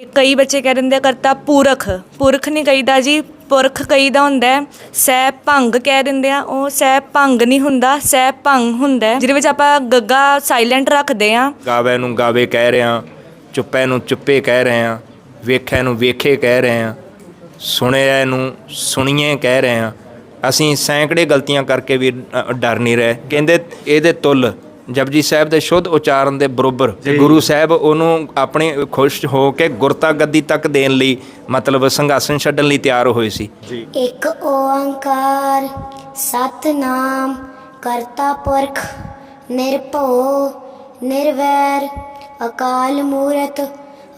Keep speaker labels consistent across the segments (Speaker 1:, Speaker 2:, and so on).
Speaker 1: ਕਈ ਬੱਚੇ ਕਹਿ ਦਿੰਦੇ ਆ ਕਰਤਾ ਪੁਰਖ। ਪੁਰਖ ਨਹੀਂ ਕਹੀਦਾ ਜੀ ਪੁਰਖ ਕਹੀਦਾ ਹੁੰਦਾ ਹੈ। ਸਹਿ ਭੰਗ ਕਹਿ ਦਿੰਦੇ ਆ ਉਹ ਸਹਿ ਭੰਗ ਨਹੀਂ ਹੁੰਦਾ ਸਹਿ ਭੰਗ ਹੁੰਦਾ ਹੈ, ਜਿਹਦੇ ਵਿੱਚ ਆਪਾਂ ਗੱਗਾ ਸਾਇਲੈਂਟ ਰੱਖਦੇ ਆ।
Speaker 2: ਗਾਵੇ ਨੂੰ ਗਾਵੇ ਕਹਿ ਰਹੇ ਹਾਂ ਚੁੱਪੇ ਨੂੰ ਚੁੱਪੇ ਕਹਿ ਰਹੇ ਹਾਂ ਵੇਖੇ ਨੂੰ ਵੇਖੇ ਕਹਿ ਰਹੇ ਹਾਂ ਸੁਣਿਆ ਨੂੰ ਸੁਣੀਏ ਕਹਿ ਰਹੇ ਹਾਂ ਅਸੀਂ ਸੈਂਕੜੇ ਗਲਤੀਆਂ ਕਰਕੇ ਵੀ ਅ, ਡਰ ਨਹੀਂ ਰਹੇ। ਕਹਿੰਦੇ ਇਹਦੇ ਤੁੱਲ ਜਪਜੀ ਸਾਹਿਬ ਦੇ ਸ਼ੁੱਧ ਉਚਾਰਨ ਦੇ ਬਰੋਬਰ ਤੇ ਗੁਰੂ ਸਾਹਿਬ ਉਹਨੂੰ ਆਪਣੇ ਖੁਸ਼ ਹੋ ਕੇ ਗੁਰਤਾ ਗੱਦੀ ਤੱਕ ਦੇਣ ਲਈ ਮਤਲਬ ਸੰਘਾਸਨ ਛੱਡਣ ਲਈ ਤਿਆਰ ਹੋਏ ਸੀ।
Speaker 3: ਇੱਕ ਓੰਕਾਰ ਸਤਨਾਮ ਕਰਤਾ ਪੁਰਖ ਨਿਰਭਉ ਨਿਰਵੈਰ ਅਕਾਲ ਮੂਰਤ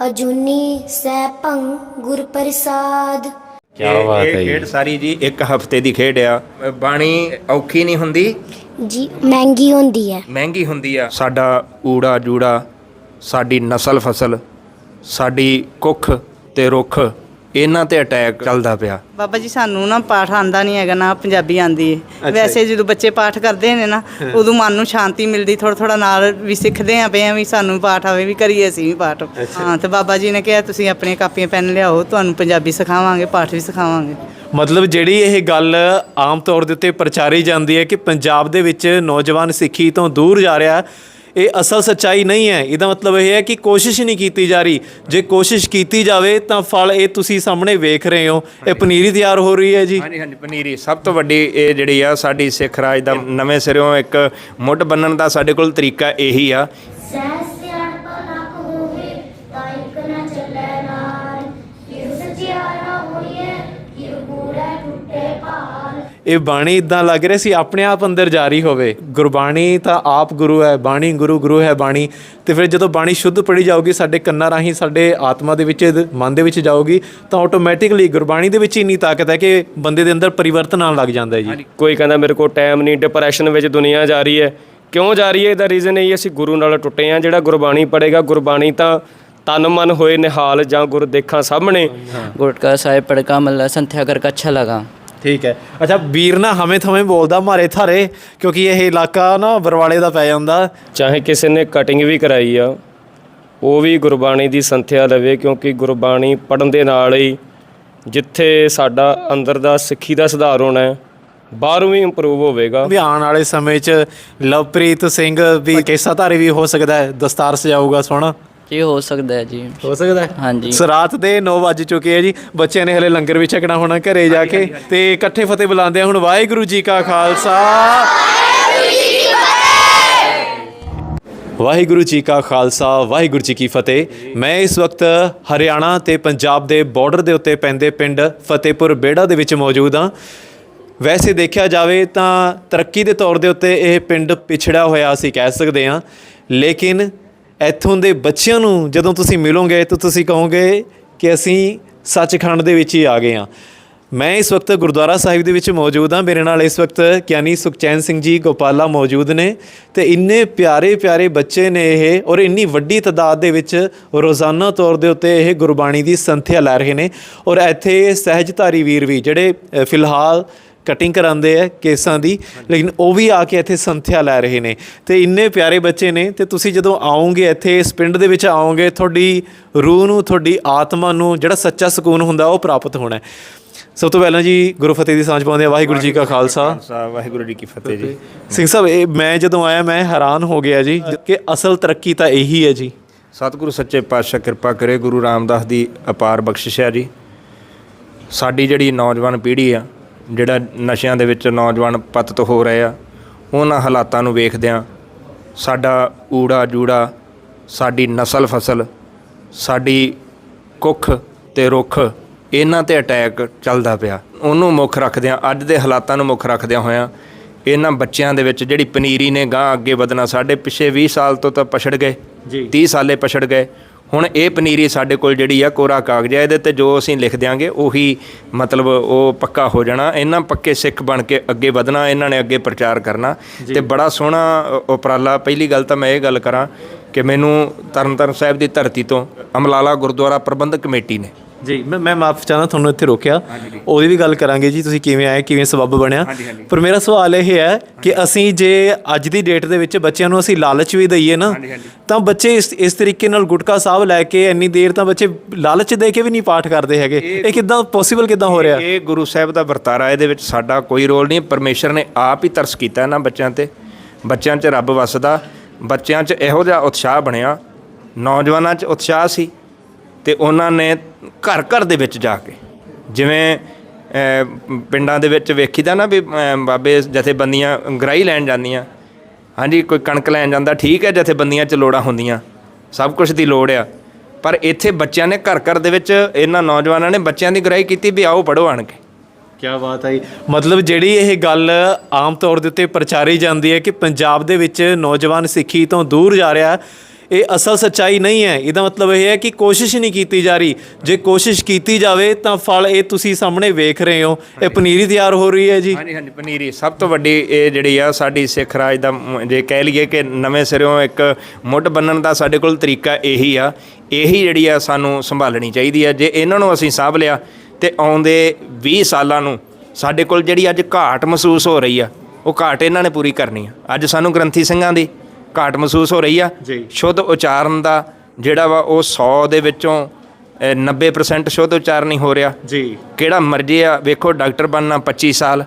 Speaker 3: ਅਜੂਨੀ ਸੈਭੰ ਗੁਰ ਪ੍ਰਸਾਦ
Speaker 4: ਕੀ ਬਾਤ
Speaker 2: ਇਹ
Speaker 4: ਹੈ ਜੀ।
Speaker 2: ਖੇਡ ਸਾਰੀ ਜੀ ਇੱਕ ਹਫ਼ਤੇ ਦੀ ਖੇਡ ਆ। ਬਾਣੀ ਔਖੀ ਨਹੀਂ ਹੁੰਦੀ?
Speaker 3: ਜੀ ਮਹਿੰਗੀ ਹੁੰਦੀ ਹੈ।
Speaker 2: ਮਹਿੰਗੀ ਹੁੰਦੀ ਆ। ਸਾਡਾ ਊੜਾ ਜੂੜਾ ਸਾਡੀ ਨਸਲ ਫਸਲ ਸਾਡੀ ਕੁੱਖ ਤੇ ਰੁੱਖ ਇਹਨਾਂ ਤੇ ਅਟੈਕ ਚੱਲਦਾ ਪਿਆ।
Speaker 5: ਬਾਬਾ ਜੀ ਸਾਨੂੰ ਨਾ ਪਾਠ ਆਂਦਾ ਨਹੀਂ ਹੈਗਾ ਨਾ ਪੰਜਾਬੀ ਆਂਦੀ ਹੈ ਵੈਸੇ ਜਦੋਂ ਬੱਚੇ ਪਾਠ ਕਰਦੇ ਨੇ ਨਾ ਉਦੋਂ ਮਨ ਨੂੰ ਸ਼ਾਂਤੀ ਮਿਲਦੀ ਥੋੜਾ ਥੋੜਾ ਨਾਲ ਵੀ ਸਿੱਖਦੇ ਆ ਪਏ ਆ ਵੀ ਸਾਨੂੰ ਪਾਠ ਆਵੇ ਵੀ ਕਰੀਏ ਅਸੀਂ ਵੀ ਪਾਠ। ਹਾਂ ਤੇ ਬਾਬਾ ਜੀ ਨੇ ਕਿਹਾ ਤੁਸੀਂ ਆਪਣੀਆਂ ਕਾਪੀਆਂ ਪੈਨ ਲਿਆਓ ਤੁਹਾਨੂੰ ਪੰਜਾਬੀ ਸਿਖਾਵਾਂਗੇ ਪਾਠ ਵੀ ਸਿਖਾਵਾਂਗੇ।
Speaker 4: ਮਤਲਬ ਜਿਹੜੀ ਇਹ ਗੱਲ ਆਮ ਤੌਰ ਦੇ ਉੱਤੇ ਪ੍ਰਚਾਰੀ ਜਾਂਦੀ ਹੈ ਕਿ ਪੰਜਾਬ ਦੇ ਵਿੱਚ ਨੌਜਵਾਨ ਸਿੱਖੀ ਤੋਂ ਦੂਰ ਜਾ ਰਿਹਾ ਇਹ ਅਸਲ ਸੱਚਾਈ ਨਹੀਂ ਹੈ। ਇਹਦਾ ਮਤਲਬ ਇਹ ਹੈ ਕਿ ਕੋਸ਼ਿਸ਼ ਨਹੀਂ ਕੀਤੀ ਜਾ ਰਹੀ। ਜੇ ਕੋਸ਼ਿਸ਼ ਕੀਤੀ ਜਾਵੇ ਤਾਂ ਫਲ ਇਹ ਤੁਸੀਂ ਸਾਹਮਣੇ ਵੇਖ ਰਹੇ ਹੋ। ਇਹ ਪਨੀਰੀ ਤਿਆਰ ਹੋ ਰਹੀ ਹੈ ਜੀ।
Speaker 2: ਹਾਂਜੀ ਹਾਂਜੀ ਪਨੀਰੀ। ਸਭ ਤੋਂ ਵੱਡੀ ਇਹ ਜਿਹੜੀ ਆ ਸਾਡੀ ਸਿੱਖ ਰਾਜ ਦਾ ਨਵੇਂ ਸਿਰਿਓਂ ਇੱਕ ਮੁੱਢ ਬੰਨਣ ਦਾ ਸਾਡੇ ਕੋਲ ਤਰੀਕਾ ਇਹੀ ਆ।
Speaker 4: ਇਹ ਬਾਣੀ ਇਦਾਂ ਲੱਗ ਰਿਹਾ ਸੀ ਆਪਣੇ ਆਪ ਅੰਦਰ ਜਾ ਰਹੀ ਹੋਵੇ। ਗੁਰਬਾਣੀ ਤਾਂ ਆਪ ਗੁਰੂ ਹੈ ਬਾਣੀ ਗੁਰੂ ਗੁਰੂ ਹੈ ਬਾਣੀ। ਤੇ ਫਿਰ ਜਦੋਂ ਬਾਣੀ ਸ਼ੁੱਧ ਪੜੀ ਜਾਊਗੀ ਸਾਡੇ ਕੰਨਾਂ ਰਾਹੀਂ ਸਾਡੇ ਆਤਮਾ ਦੇ ਵਿੱਚ ਮਨ ਦੇ ਵਿੱਚ ਜਾਊਗੀ ਤਾਂ ਆਟੋਮੈਟਿਕਲੀ ਗੁਰਬਾਣੀ ਦੇ ਵਿੱਚ ਇੰਨੀ ਤਾਕਤ ਹੈ ਕਿ ਬੰਦੇ ਦੇ ਅੰਦਰ ਪਰਿਵਰਤਨ ਆਉਣ ਲੱਗ ਜਾਂਦਾ ਹੈ ਜੀ।
Speaker 6: ਕੋਈ ਕਹਿੰਦਾ ਮੇਰੇ ਕੋਲ ਟਾਈਮ ਨਹੀਂ ਡਿਪਰੈਸ਼ਨ ਵਿੱਚ ਦੁਨੀਆ ਜਾ ਰਹੀ ਹੈ। ਕਿਉਂ ਜਾ ਰਹੀ ਹੈ? ਇਹਦਾ ਰੀਜ਼ਨ ਇਹ ਅਸੀਂ ਗੁਰੂ ਨਾਲ ਟੁੱਟੇ ਆ ਜਿਹੜਾ ਗੁਰਬਾਣੀ ਪੜੇਗਾ ਗੁਰਬਾਣੀ ਤਾਂ ਤਨ ਮਨ ਹੋਏ ਨਿਹਾਲ ਜਾਂ ਗੁਰ ਦੇਖਾਂ ਸਾਹਮਣੇ।
Speaker 7: ਗੁਟਕਾ ਸਾਹਿਬ ਪੜਕਾ ਮੱਲਾ ਸੰਥਿਆ ਕਰਕੇ ਅੱਛਾ ਲਗਾ।
Speaker 4: ਠੀਕ ਹੈ। ਅੱਛਾ ਵੀਰ ਨਾ ਹਮੇ ਥਮੇ ਬੋਲਦਾ ਮਾਰੇ ਥਾਰੇ ਕਿਉਂਕਿ ਇਹ ਇਲਾਕਾ ਨਾ ਬਰਵਾਲੇ ਦਾ ਪੈ ਜਾਂਦਾ।
Speaker 6: ਚਾਹੇ ਕਿਸੇ ਨੇ ਕਟਿੰਗ ਵੀ ਕਰਾਈ ਆ ਉਹ ਵੀ ਗੁਰਬਾਣੀ ਦੀ ਸੰਥਿਆ ਲਵੇ ਕਿਉਂਕਿ ਗੁਰਬਾਣੀ ਪੜਨ ਦੇ ਨਾਲ ਹੀ ਜਿੱਥੇ ਸਾਡਾ ਅੰਦਰ ਦਾ ਸਿੱਖੀ ਦਾ ਸੁਧਾਰ ਹੋਣਾ ਹੈ ਬਾਹਰੋਂ ਵੀ ਇੰਪਰੂਵ ਹੋਵੇਗਾ।
Speaker 4: ਵੀ ਆਉਣ ਵਾਲੇ ਸਮੇਂ 'ਚ ਲਵਪ੍ਰੀਤ ਸਿੰਘ ਵੀ ਕੇਸਾਧਾਰੀ ਵੀ ਹੋ ਸਕਦਾ ਹੈ ਦਸਤਾਰ ਸਜਾਊਗਾ ਸੋਹਣਾ।
Speaker 7: ਜੀ ਹੋ ਸਕਦਾ ਹੈ ਜੀ।
Speaker 4: ਹੋ ਸਕਦਾ ਹੈ? ਹਾਂਜੀ। ਸਰਾਤ ਦੇ 9 ਵਜ ਚੁੱਕੇ ਹੈ ਜੀ। ਬੱਚਿਆਂ ਨੇ ਹਲੇ ਲੰਗਰ ਵੀ ਛਕਣਾ ਹੋਣਾ ਘਰੇ ਜਾ ਕੇ। ਤੇ ਇਕੱਠੇ ਫਤਿਹ ਬੁਲਾਉਂਦੇ ਆ ਹੁਣ ਵਾਹਿਗੁਰੂ ਜੀ ਕਾ ਖਾਲਸਾ। ਵਾਹਿਗੁਰੂ ਜੀ ਕਾ ਖਾਲਸਾ ਵਾਹਿਗੁਰੂ ਜੀ ਕੀ ਫਤਿਹ। ਮੈਂ ਇਸ ਵਕਤ ਹਰਿਆਣਾ ਤੇ ਪੰਜਾਬ ਦੇ ਬਾਰਡਰ ਦੇ ਉੱਤੇ ਪੈਂਦੇ ਪਿੰਡ ਫਤਿਹਪੁਰ ਬੇੜਾ ਦੇ ਵਿੱਚ ਮੌਜੂਦ ਹਾਂ। ਵੈਸੇ ਦੇਖਿਆ ਜਾਵੇ ਤਾਂ ਤਰੱਕੀ ਦੇ ਤੌਰ ਦੇ ਉੱਤੇ ਇਹ ਪਿੰਡ ਪਿਛੜਿਆ ਹੋਇਆ ਅਸੀਂ ਕਹਿ ਸਕਦੇ ਹਾਂ। ਲੇਕਿਨ ਇੱਥੋਂ ਦੇ ਬੱਚਿਆਂ ਨੂੰ ਜਦੋਂ ਤੁਸੀਂ ਮਿਲੋਗੇ ਤਾਂ ਤੁਸੀਂ ਕਹੋਗੇ ਕਿ ਅਸੀਂ ਸੱਚਖੰਡ ਦੇ ਵਿੱਚ ਹੀ ਆ ਗਏ ਹਾਂ। ਮੈਂ ਇਸ ਵਕਤ ਗੁਰਦੁਆਰਾ ਸਾਹਿਬ ਦੇ ਵਿੱਚ ਮੌਜੂਦ ਹਾਂ। ਮੇਰੇ ਨਾਲ ਇਸ ਵਕਤ ਗਿਆਨੀ ਸੁਖਚੈਨ ਸਿੰਘ ਜੀ ਗੋਪਾਲਾ ਮੌਜੂਦ ਨੇ ਤੇ ਇੰਨੇ ਪਿਆਰੇ ਪਿਆਰੇ ਬੱਚੇ ਨੇ ਇਹ ਔਰ ਇੰਨੀ ਵੱਡੀ ਤਦਾਦ ਦੇ ਵਿੱਚ ਰੋਜ਼ਾਨਾ ਤੌਰ ਦੇ ਉੱਤੇ ਇਹ ਗੁਰਬਾਣੀ ਦੀ ਸੰਥਿਆ ਲੈ ਰਹੇ ਨੇ। ਔਰ ਇੱਥੇ ਸਹਿਜਧਾਰੀ ਵੀਰ ਵੀ ਜਿਹੜੇ ਫਿਲਹਾਲ ਕਟਿੰਗ ਕਰਾਉਂਦੇ ਆ ਕੇਸਾਂ ਦੀ ਲੇਕਿਨ ਉਹ ਵੀ ਆ ਕੇ ਇੱਥੇ ਸੰਥਿਆ ਲੈ ਰਹੇ ਨੇ। ਤੇ ਇੰਨੇ ਪਿਆਰੇ ਬੱਚੇ ਨੇ ਤੇ ਤੁਸੀਂ ਜਦੋਂ ਆਓਗੇ ਇੱਥੇ ਇਸ ਪਿੰਡ ਦੇ ਵਿੱਚ ਆਓਗੇ ਤੁਹਾਡੀ ਰੂਹ ਨੂੰ ਤੁਹਾਡੀ ਆਤਮਾ ਨੂੰ ਜਿਹੜਾ ਸੱਚਾ ਸਕੂਨ ਹੁੰਦਾ ਉਹ ਪ੍ਰਾਪਤ ਹੋਣਾ ਹੈ। ਸਭ ਤੋਂ ਪਹਿਲਾਂ ਜੀ ਗੁਰੂ ਫਤਿਹ ਦੀ ਸਾਂਝ ਪਾਉਂਦੇ ਆ ਵਾਹਿਗੁਰੂ ਜੀ ਕਾ ਖਾਲਸਾ।
Speaker 2: ਖਾਲਸਾ ਵਾਹਿਗੁਰੂ ਜੀ ਕੀ ਫਤਿਹ ਜੀ।
Speaker 4: ਸਿੰਘ ਸਾਹਿਬ ਇਹ ਮੈਂ ਜਦੋਂ ਆਇਆ ਮੈਂ ਹੈਰਾਨ ਹੋ ਗਿਆ ਜੀ ਕਿ ਅਸਲ ਤਰੱਕੀ ਤਾਂ ਇਹੀ ਹੈ ਜੀ।
Speaker 2: ਸਤਿਗੁਰੂ ਸੱਚੇ ਪਾਤਸ਼ਾਹ ਕਿਰਪਾ ਕਰੇ ਗੁਰੂ ਰਾਮਦਾਸ ਦੀ ਅਪਾਰ ਬਖਸ਼ਿਸ਼ ਹੈ ਜੀ। ਸਾਡੀ ਜਿਹੜੀ ਨੌਜਵਾਨ ਪੀੜ੍ਹੀ ਆ ਜਿਹੜਾ ਨਸ਼ਿਆਂ ਦੇ ਵਿੱਚ ਨੌਜਵਾਨ ਪਤਤ ਹੋ ਰਹੇ ਆ ਉਹਨਾਂ ਹਾਲਾਤਾਂ ਨੂੰ ਵੇਖਦਿਆਂ ਸਾਡਾ ਊੜਾ ਜੂੜਾ ਸਾਡੀ ਨਸਲ ਫਸਲ ਸਾਡੀ ਕੁੱਖ ਤੇ ਰੁੱਖ ਇਹਨਾਂ ਤੇ ਅਟੈਕ ਚੱਲਦਾ ਪਿਆ। ਉਹਨੂੰ ਮੁੱਖ ਰੱਖਦਿਆਂ ਅੱਜ ਦੇ ਹਾਲਾਤਾਂ ਨੂੰ ਮੁੱਖ ਰੱਖਦਿਆਂ ਹੋਇਆਂ ਇਹਨਾਂ ਬੱਚਿਆਂ ਦੇ ਵਿੱਚ ਜਿਹੜੀ ਪਨੀਰੀ ਨੇ ਗਾਂ ਅੱਗੇ ਵਧਣਾ ਸਾਡੇ ਪਿਛੇ 20 ਸਾਲ ਤੋਂ ਤਾਂ ਪਛੜ ਗਏ
Speaker 4: ਜੀ।
Speaker 2: 30 ਸਾਲੇ ਪਛੜ ਗਏ। ਹੁਣ ਇਹ ਪਨੀਰੀ ਸਾਡੇ ਕੋਲ ਜਿਹੜੀ ਆ ਕੋਰਾ ਕਾਗਜ਼ ਹੈ ਇਹਦੇ ਤੇ ਜੋ ਅਸੀਂ ਲਿਖ ਦਿਆਂਗੇ ਉਹੀ ਮਤਲਬ ਉਹ ਪੱਕਾ ਹੋ ਜਾਣਾ। ਇਹਨਾਂ ਪੱਕੇ ਸਿੱਖ ਬਣ ਕੇ ਅੱਗੇ ਵਧਣਾ ਇਹਨਾਂ ਨੇ ਅੱਗੇ ਪ੍ਰਚਾਰ ਕਰਨਾ। ਤੇ ਬੜਾ ਸੋਹਣਾ ਉਪਰਾਲਾ। ਪਹਿਲੀ ਗੱਲ ਤਾਂ ਮੈਂ ਇਹ ਗੱਲ ਕਰਾਂ ਕਿ ਮੈਨੂੰ ਤਰਨਤਾਰਨ ਸਾਹਿਬ ਦੀ ਧਰਤੀ ਤੋਂ ਅਮਲਾਲਾ ਗੁਰਦੁਆਰਾ ਪ੍ਰਬੰਧਕ ਕਮੇਟੀ ਨੇ
Speaker 4: ਜੀ ਮੈਂ ਮੈਂ ਮਾਫ ਚਾਹਨਾ ਤੁਹਾਨੂੰ ਇੱਥੇ ਰੋਕਿਆ। ਉਹਦੀ ਵੀ ਗੱਲ ਕਰਾਂਗੇ ਜੀ ਤੁਸੀਂ ਕਿਵੇਂ ਆਏ ਕਿਵੇਂ ਸਬੱਬ ਬਣਿਆ। ਪਰ ਮੇਰਾ ਸਵਾਲ ਇਹ ਹੈ ਕਿ ਅਸੀਂ ਜੇ ਅੱਜ ਦੀ ਡੇਟ ਦੇ ਵਿੱਚ ਬੱਚਿਆਂ ਨੂੰ ਅਸੀਂ ਲਾਲਚ ਵੀ ਦਈਏ ਨਾ ਤਾਂ ਬੱਚੇ ਇਸ ਇਸ ਤਰੀਕੇ ਨਾਲ ਗੁਟਕਾ ਸਾਹਿਬ ਲੈ ਕੇ ਇੰਨੀ ਦੇਰ ਤਾਂ ਬੱਚੇ ਲਾਲਚ ਦੇ ਕੇ ਵੀ ਨਹੀਂ ਪਾਠ ਕਰਦੇ ਹੈਗੇ। ਇਹ ਕਿਦਾਂ ਪੋਸੀਬਲ ਕਿਦਾਂ ਹੋ ਰਿਹਾ?
Speaker 2: ਇਹ ਗੁਰੂ ਸਾਹਿਬ ਦਾ ਵਰਤਾਰਾ ਇਹਦੇ ਵਿੱਚ ਸਾਡਾ ਕੋਈ ਰੋਲ ਨਹੀਂ ਪਰਮੇਸ਼ਰ ਨੇ ਆਪ ਹੀ ਤਰਸ ਕੀਤਾ ਇਹਨਾਂ ਬੱਚਿਆਂ ਤੇ। ਬੱਚਿਆਂ 'ਚ ਰੱਬ ਵਸਦਾ ਬੱਚਿਆਂ 'ਚ ਇਹੋ ਜਿਹਾ ਉਤਸ਼ਾਹ ਬਣਿਆ। ਨੌਜਵਾਨਾਂ 'ਚ ਉਤਸ਼ਾਹ ਸੀ। ਤੇ ਉਹਨਾਂ ਨੇ ਘਰ ਘਰ ਦੇ ਵਿੱਚ ਜਾ ਕੇ, ਜਿਵੇਂ ਪਿੰਡਾਂ ਦੇ ਵਿੱਚ ਵੇਖੀਦਾ ਨਾ ਵੀ ਬਾਬੇ ਜਥੇਬੰਦੀਆਂ ਗਰਾਈ ਲੈਣ ਜਾਂਦੀਆਂ। ਹਾਂਜੀ, ਕੋਈ ਕਣਕ ਲੈਣ ਜਾਂਦਾ, ਠੀਕ ਹੈ, ਜਥੇਬੰਦੀਆਂ 'ਚ ਲੋੜਾਂ ਹੁੰਦੀਆਂ, ਸਭ ਕੁਝ ਦੀ ਲੋੜ ਆ। ਪਰ ਇੱਥੇ ਬੱਚਿਆਂ ਨੇ ਘਰ ਘਰ ਦੇ ਵਿੱਚ, ਇਹਨਾਂ ਨੌਜਵਾਨਾਂ ਨੇ ਬੱਚਿਆਂ ਦੀ ਗਰਾਈ ਕੀਤੀ ਵੀ ਆਓ ਪੜੋ ਆਣ ਕੇ।
Speaker 4: ਕੀ ਬਾਤ ਹੈ ਜੀ। ਮਤਲਬ ਜਿਹੜੀ ਇਹ ਗੱਲ ਆਮ ਤੌਰ ਦੇ ਉੱਤੇ ਪ੍ਰਚਾਰੀ ਜਾਂਦੀ ਹੈ ਕਿ ਪੰਜਾਬ ਦੇ ਵਿੱਚ ਨੌਜਵਾਨ ਸਿੱਖੀ ਤੋਂ ਦੂਰ ਜਾ ਰਿਹਾ ਇਹ ਅਸਲ ਸੱਚਾਈ ਨਹੀਂ ਹੈ। ਇਹਦਾ ਮਤਲਬ ਇਹ ਹੈ ਕਿ ਕੋਸ਼ਿਸ਼ ਨਹੀਂ ਕੀਤੀ ਜਾ ਰਹੀ। ਜੇ ਕੋਸ਼ਿਸ਼ ਕੀਤੀ ਜਾਵੇ ਤਾਂ ਫਲ ਇਹ ਤੁਸੀਂ ਸਾਹਮਣੇ ਵੇਖ ਰਹੇ ਹੋ। ਇਹ ਪਨੀਰੀ ਤਿਆਰ ਹੋ ਰਹੀ ਹੈ ਜੀ।
Speaker 2: ਹਾਂਜੀ ਹਾਂਜੀ ਪਨੀਰੀ। ਸਭ ਤੋਂ ਵੱਡੀ ਇਹ ਜਿਹੜੀ ਆ ਸਾਡੀ ਸਿੱਖ ਰਾਜ ਦਾ ਜੇ ਕਹਿ ਲਈਏ ਕਿ ਨਵੇਂ ਸਿਰਿਓਂ ਇੱਕ ਮੁੱਢ ਬੰਨਣ ਦਾ ਸਾਡੇ ਕੋਲ ਤਰੀਕਾ ਇਹੀ ਆ। ਇਹੀ ਜਿਹੜੀ ਆ ਸਾਨੂੰ ਸੰਭਾਲਣੀ ਚਾਹੀਦੀ ਆ। ਜੇ ਇਹਨਾਂ ਨੂੰ ਅਸੀਂ ਸਾਂਭ ਲਿਆ ਤੇ ਆਉਂਦੇ 20 ਸਾਲਾਂ ਨੂੰ ਸਾਡੇ ਕੋਲ ਜਿਹੜੀ ਅੱਜ ਘਾਟ ਮਹਿਸੂਸ ਹੋ ਰਹੀ ਆ ਉਹ ਘਾਟ ਇਹਨਾਂ ਨੇ ਪੂਰੀ ਕਰਨੀ ਆ। ਅੱਜ ਸਾਨੂੰ ਗ੍ਰੰਥੀ ਸਿੰਘਾਂ ਦੀ ਘਾਟ ਮਹਿਸੂਸ ਹੋ ਰਹੀ ਆ।
Speaker 4: ਜੀ।
Speaker 2: ਸ਼ੁੱਧ ਉਚਾਰਨ ਦਾ ਜਿਹੜਾ ਵਾ ਉਹ 100 ਦੇ ਵਿੱਚੋਂ ਅ, 90% ਸ਼ੁੱਧ ਉਚਾਰਨ ਹੀ ਹੋ ਰਿਹਾ।
Speaker 4: ਜੀ।
Speaker 2: ਕਿਹੜਾ ਮਰਜ਼ੀ ਆ ਵੇਖੋ ਡਾਕਟਰ ਬਣਨਾ 25 ਸਾਲ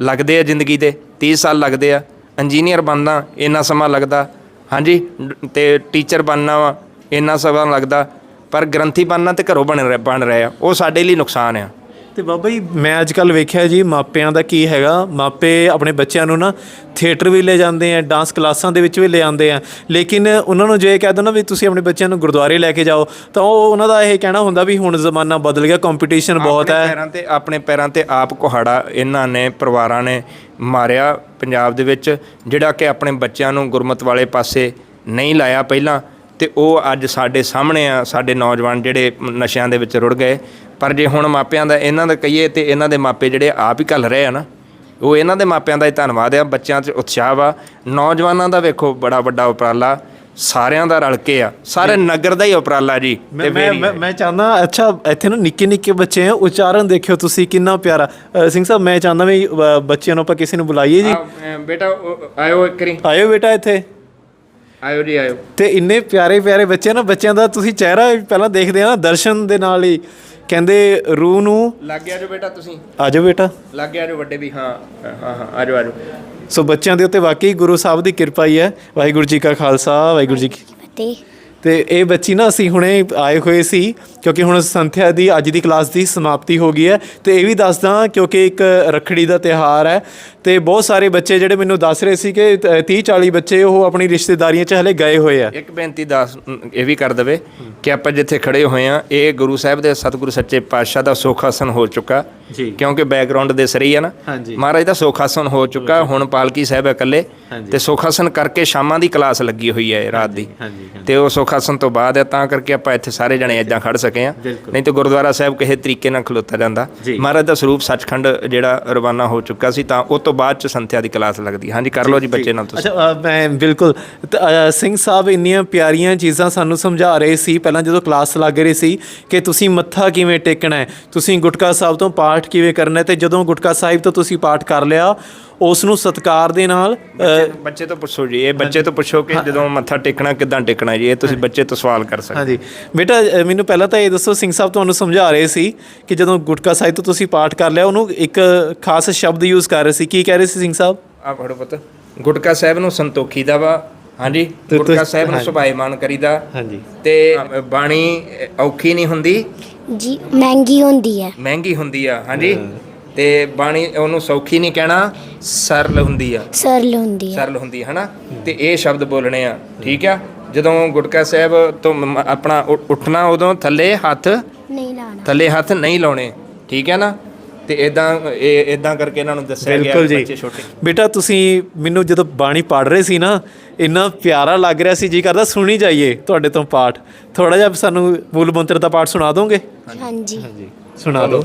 Speaker 2: ਲੱਗਦੇ ਆ ਜ਼ਿੰਦਗੀ ਦੇ 30 ਸਾਲ ਲੱਗਦੇ ਆ। ਇੰਜੀਨੀਅਰ ਬਣਨਾ ਇੰਨਾ ਸਮਾਂ ਲੱਗਦਾ। ਹਾਂਜੀ ਤੇ ਟੀਚਰ ਬਣਨਾ ਵਾ ਇੰਨਾ ਸਮਾਂ ਲੱਗਦਾ। ਪਰ ਗ੍ਰੰਥੀ ਬਣਨਾ ਤੇ ਘਰੋਂ ਬਣ ਰਿਹਾ ਬਣ ਰਿਹਾ ਉਹ ਸਾਡੇ ਲਈ ਨੁਕਸਾਨ ਆ।
Speaker 4: ਤੇ ਬਾਬਾ ਜੀ ਮੈਂ ਅੱਜ ਕੱਲ ਵੇਖਿਆ ਜੀ ਮਾਪਿਆਂ ਦਾ ਕੀ ਹੈਗਾ? ਮਾਪੇ ਆਪਣੇ ਬੱਚਿਆਂ ਨੂੰ ਨਾ ਥੀਏਟਰ ਵੀ ਲੈ ਜਾਂਦੇ ਆ ਡਾਂਸ ਕਲਾਸਾਂ ਦੇ ਵਿੱਚ ਵੀ ਲੈ ਜਾਂਦੇ ਆ। ਲੇਕਿਨ ਉਹਨਾਂ ਨੂੰ ਜੇ ਕਹਿ ਦੋ ਨਾ ਵੀ ਤੁਸੀਂ ਆਪਣੇ ਬੱਚਿਆਂ ਨੂੰ ਗੁਰਦੁਆਰੇ ਲੈ ਕੇ ਜਾਓ ਤਾਂ ਉਹ ਉਹਨਾਂ ਦਾ ਇਹ ਕਹਿਣਾ ਹੁੰਦਾ ਵੀ ਹੁਣ ਜ਼ਮਾਨਾ ਬਦਲ ਗਿਆ ਕੰਪੀਟੀਸ਼ਨ ਬਹੁਤ
Speaker 2: ਆਪਣੇ
Speaker 4: ਹੈ।
Speaker 2: ਪੈਰਾਂ ਤੇ ਆਪਣੇ ਪੈਰਾਂ ਤੇ ਆਪ ਕੁਹਾੜਾ ਇਹਨਾਂ ਨੇ ਪਰਿਵਾਰਾਂ ਨੇ ਮਾਰਿਆ ਪੰਜਾਬ ਦੇ ਵਿੱਚ ਜਿਹੜਾ ਕਿ ਆਪਣੇ ਬੱਚਿਆਂ ਨੂੰ ਗੁਰਮਤ ਵਾਲੇ ਪਾਸੇ ਨਹੀਂ ਲਾਇਆ ਪਹਿਲਾਂ ਤੇ ਉਹ ਅੱਜ ਸਾਡੇ ਸਾਹਮਣੇ ਆ ਸਾਡੇ ਨੌਜਵਾਨ ਜਿਹੜੇ ਨਸ਼ਿਆਂ ਦੇ ਵਿੱਚ ਰੁੜ ਗਏ। ਪਰ ਜੇ ਹੁਣ ਮਾਪਿਆਂ ਦਾ ਇਹਨਾਂ ਦਾ ਕਹੀਏ ਤੇ ਇਹਨਾਂ ਦੇ ਮਾਪੇ ਜਿਹੜੇ ਆਪ ਹੀ ਘੱਲ ਰਹੇ ਆ ਨਾ ਉਹ ਇਹਨਾਂ ਦੇ ਮਾਪਿਆਂ ਦਾ ਹੀ ਧੰਨਵਾਦ ਆ ਬੱਚਿਆਂ 'ਚ ਉਤਸ਼ਾਹ ਵਾ। ਨੌਜਵਾਨਾਂ ਦਾ ਵੇਖੋ ਬੜਾ ਵੱਡਾ ਉਪਰਾਲਾ ਸਾਰਿਆਂ ਦਾ ਰਲ ਕੇ ਆ। ਸਾਰੇ ਨਗਰ ਦਾ ਹੀ ਉਪਰਾਲਾ ਜੀ
Speaker 4: ਮੈਂ ਮੈਂ ਮੈਂ- ਚਾਹੁੰਦਾ ਅੱਛਾ ਇੱਥੇ ਨਾ ਨਿੱਕੇ ਨਿੱਕੇ ਬੱਚੇ ਆ ਉਚਾਰਨ ਦੇਖਿਓ ਤੁਸੀਂ ਕਿੰਨਾ ਪਿਆਰਾ। ਸਿੰਘ ਸਾਹਿਬ ਮੈਂ ਚਾਹੁੰਦਾ ਵੀ ਬੱਚਿਆਂ ਨੂੰ ਆਪਾਂ ਕਿਸੇ ਨੂੰ ਬੁਲਾਈਏ ਜੀ।
Speaker 2: ਬੇਟਾ ਆਇਓ ਇੱਕ ਵਾਰੀ।
Speaker 4: ਆਇਓ ਬੇਟਾ ਇੱਥੇ।
Speaker 2: ਆਇਓ ਜੀ ਆਇਓ।
Speaker 4: ਤੇ ਇੰਨੇ ਪਿਆਰੇ ਪਿਆਰੇ ਬੱਚੇ ਨਾ ਬੱਚਿਆਂ ਦਾ ਤੁਸੀਂ ਚਿਹਰਾ ਪਹਿਲਾਂ ਦੇਖਦੇ ਆ ਨਾ ਦਰਸ਼ਨ ਦੇ ਨਾਲ ਹੀ। ਕਹਿੰਦੇ ਰੂਹ ਨੂੰ
Speaker 2: ਲੱਗ ਗਿਆ ਜੋ ਬੇਟਾ ਤੁਸੀਂ।
Speaker 4: ਆਜੋ ਬੇਟਾ।
Speaker 2: ਲੱਗ ਗਿਆ ਜੋ ਵੱਡੇ ਵੀ ਹਾਂ ਹਾਂ ਹਾਂ ਆਜੋ ਆਜੋ
Speaker 4: ਸੋ ਬੱਚਿਆਂ ਦੇ ਉੱਤੇ ਵਾਕਈ ਗੁਰੂ ਸਾਹਿਬ ਦੀ ਕਿਰਪਾ ਹੀ ਹੈ। ਵਾਹਿਗੁਰੂ ਜੀ ਕਾ ਖਾਲਸਾ ਵਾਹਿਗੁਰੂ ਜੀ ਕੀ
Speaker 3: ਫਤਿਹ।
Speaker 4: ਤੇ ਇਹ ਬੱਚੀ ਨਾ ਅਸੀਂ ਹੁਣੇ ਆਏ ਹੋਏ ਸੀ ਕਿਉਂਕਿ ਹੁਣ ਸੰਥਿਆ ਦੀ ਅੱਜ ਦੀ ਕਲਾਸ ਦੀ ਸਮਾਪਤੀ ਹੋ ਗਈ ਹੈ। ਤੇ ਇਹ ਵੀ ਦੱਸਦਾ ਕਿਉਂਕਿ ਇੱਕ ਰਖੜੀ ਦਾ ਤਿਹਾਰ ਹੈ। ਤੇ ਬਹੁਤ ਸਾਰੇ ਬੱਚੇ ਜਿਹੜੇ ਮੈਨੂੰ ਦੱਸ ਰਹੇ ਸੀ ਕਿ 30 40 ਬੱਚੇ ਉਹ ਆਪਣੀ ਰਿਸ਼ਤੇਦਾਰੀਆਂ 'ਚ ਹਲੇ ਗਏ ਹੋਏ ਆ
Speaker 2: ਇੱਕ ਬੇਨਤੀ ਦੱਸ ਇਹ ਵੀ ਕਰ ਦਵੇ ਕਿ ਆਪਾਂ ਜਿੱਥੇ ਖੜੇ ਹੋਏ ਆ ਇਹ ਗੁਰੂ ਸਾਹਿਬ ਦੇ ਸਤਿਗੁਰੂ ਸੱਚੇ ਪਾਤਸ਼ਾਹ ਦਾ ਸੁਖਾਸਨ ਹੋ ਚੁੱਕਾ
Speaker 4: ਜੀ।
Speaker 2: ਕਿਉਂਕਿ ਬੈਕਗ੍ਰਾਉਂਡ ਦੇ ਸਰੀ ਆ ਨਾ। ਮਹਾਰਾਜ ਦਾ ਸੁਖਾਸਨ ਹੋ ਚੁੱਕਾ ਹੁਣ ਪਾਲਕੀ ਸਾਹਿਬ ਹੈ ਇਕੱਲੇ। ਤੇ ਸੁਖਾਸਨ ਕਰਕੇ ਸ਼ਾਮਾਂ ਦੀ ਕਲਾਸ ਲੱਗੀ ਹੋਈ ਹੈ ਰਾਤ ਦੀ ਤੇ ਉਹ ਸੁਖਾਸਨ ਤੋਂ ਬਾਅਦ ਹੈ ਤਾਂ ਕਰਕੇ ਆਪਾਂ ਇੱਥੇ ਸਾਰੇ ਜਣੇ ਇਦਾਂ ਖੜ ਸਕੇ ਆ। ਨਹੀਂ ਤੇ ਗੁਰਦੁਆਰਾ ਸਾਹਿਬ ਕਿਸੇ ਤਰੀਕੇ ਨਾਲ ਖਲੋਤਾ ਜਾਂਦਾ। ਮਹਾਰਾਜ ਦਾ ਸਰੂਪ ਸੱਚਖੰਡ ਜਿਹੜਾ ਰਵਾਨਾ ਹੋ ਚੁੱਕਾ ਸੀ ਤਾਂ ਉਸ ਤੋਂ ਬਾਅਦ ਚ ਸੰਥਿਆ ਦੀ ਕਲਾਸ ਲੱਗਦੀ ਹਾਂਜੀ ਕਰ ਲਓ ਜੀ ਬੱਚੇ ਨਾਲ ਤੁਸੀਂ।
Speaker 4: ਅੱਛਾ ਮੈਂ ਬਿਲਕੁਲ ਸਿੰਘ ਸਾਹਿਬ ਇੰਨੀਆਂ ਪਿਆਰੀਆਂ ਚੀਜ਼ਾਂ ਸਾਨੂੰ ਸਮਝਾ ਰਹੇ ਸੀ ਪਹਿਲਾਂ ਜਦੋਂ ਕਲਾਸ ਲੱਗ ਰਹੀ ਸੀ ਕਿ ਤੁਸੀਂ ਮੱਥਾ ਕਿਵੇਂ ਟੇਕਣਾ ਹੈ ਤੁਸੀਂ ਗੁਟਕਾ ਸਾਹਿਬ ਤੋਂ ਪਾਠ ਕਿਵੇਂ ਕਰਨਾ ਹੈ ਤੇ ਜਦੋਂ ਗੁਟਕਾ ਸਾਹਿਬ ਤੋਂ ਤੁਸੀਂ ਪਾਠ ਕਰ ਲਿਆ ਉਸ ਨੂੰ ਸਤਕਾਰ ਦੇ ਨਾਲ
Speaker 2: ਬੱਚੇ- ਬੱਚੇ ਤੋਂ ਪੁੱਛੋ ਜੀ ਇਹ ਬੱਚੇ ਤੋਂ ਪੁੱਛੋ ਕਿ ਜਦੋਂ ਮੱਥਾ ਟੇਕਣਾ ਕਿਦਾਂ ਟੇਕਣਾ ਜੀ ਇਹ ਤੁਸੀਂ ਬੱਚੇ ਤੋਂ ਸਵਾਲ ਕਰ ਸਕਦੇ
Speaker 4: ਹਾਂਜੀ। ਬੇਟਾ ਅ, ਮੈਨੂੰ ਪਹਿਲਾਂ ਤਾਂ ਇਹ ਦੱਸੋ ਸਿੰਘ ਸਾਹਿਬ ਤੁਹਾਨੂੰ ਸਮਝਾ ਰਹੇ ਸੀ ਕਿ ਜਦੋਂ ਗੁਟਕਾ ਸਾਹਿਬ ਤੋਂ ਤੁਸੀਂ ਪਾਠ ਕਰ ਲਿਆ ਉਹਨੂੰ ਇੱਕ ਖਾਸ ਸ਼ਬਦ ਯੂਜ਼ ਕਰ ਰਹੇ ਸੀ। ਕੀ ਕਹਿ ਰਹੇ ਸੀ ਸਿੰਘ ਸਾਹਿਬ?
Speaker 2: ਆ ਫੜੋ ਪੁੱਤ। ਗੁਟਕਾ ਸਾਹਿਬ ਨੂੰ ਸੰਤੋਖੀ ਦਾ ਵਾ ਹਾਂਜੀ?
Speaker 4: ਤੇ
Speaker 2: ਗੁਟਕਾ ਸਾਹਿਬ ਨੂੰ
Speaker 4: ਹਾਂਜੀ।
Speaker 2: ਸੁਭਾਏਮਾਨ ਕਰੀਦਾ।
Speaker 4: ਹਾਂਜੀ।
Speaker 2: ਤੇ ਅ, ਬਾਣੀ ਅ, ਔਖੀ ਨਹੀਂ ਹੁੰਦੀ?
Speaker 3: ਜੀ ਮਹਿੰਗੀ ਹੁੰਦੀ ਹੈ।
Speaker 2: ਮਹਿੰਗੀ ਹੁੰਦੀ ਆ ਹਾਂਜੀ? ਤੇ ਬਾਣੀ ਉਹਨੂੰ ਸੌਖੀ ਨਹੀਂ ਕਹਿਣਾ ਸਰਲ ਹੁੰਦੀ ਆ।
Speaker 3: ਸਰਲ ਹੁੰਦੀ ਹੈ
Speaker 2: ਸਰਲ ਹੁੰਦੀ ਹੈ ਹਨਾ? ਤੇ ਇਹ ਸ਼ਬਦ ਬੋਲਣੇ ਆ ਠੀਕ ਆ? ਜਦੋਂ ਗੁਟਕਾ ਸਾਹਿਬ ਤੋਂ ਮ- ਆਪਣਾ ਉ- ਉੱਠਣਾ ਉਦੋਂ ਥੱਲੇ ਹੱਥ
Speaker 3: ਨਹੀਂ ਲਾਣਾ
Speaker 2: ਥੱਲੇ ਹੱਥ ਨਹੀਂ ਲਾਉਣੇ ਠੀਕ ਹੈ ਨਾ? ਤੇ ਇਦਾਂ ਇਹ ਇਦਾਂ ਕਰਕੇ ਇਹਨਾਂ ਨੂੰ ਦੱਸਿਆ ਗਿਆ
Speaker 4: ਬਿਲਕੁਲ
Speaker 2: ਬੱਚੇ ਛੋਟੇ।
Speaker 4: ਬੇਟਾ ਤੁਸੀਂ ਮੈਨੂੰ ਜਦੋਂ ਬਾਣੀ ਪੜ੍ਹ ਰਹੇ ਸੀ ਨਾ ਇੰਨਾ ਪਿਆਰਾ ਲੱਗ ਰਿਹਾ ਸੀ ਜੀ ਕਰਦਾ ਸੁਣੀ ਜਾਈਏ ਤੁਹਾਡੇ ਤੋਂ ਪਾਠ। ਥੋੜਾ ਜਿਹਾ ਸਾਨੂੰ ਮੂਲ ਮੰਤਰ ਦਾ ਪਾਠ ਸੁਣਾ ਦੋਗੇ?
Speaker 3: ਹਾਂਜੀ।
Speaker 4: ਸੁਣਾ ਦਿਓ।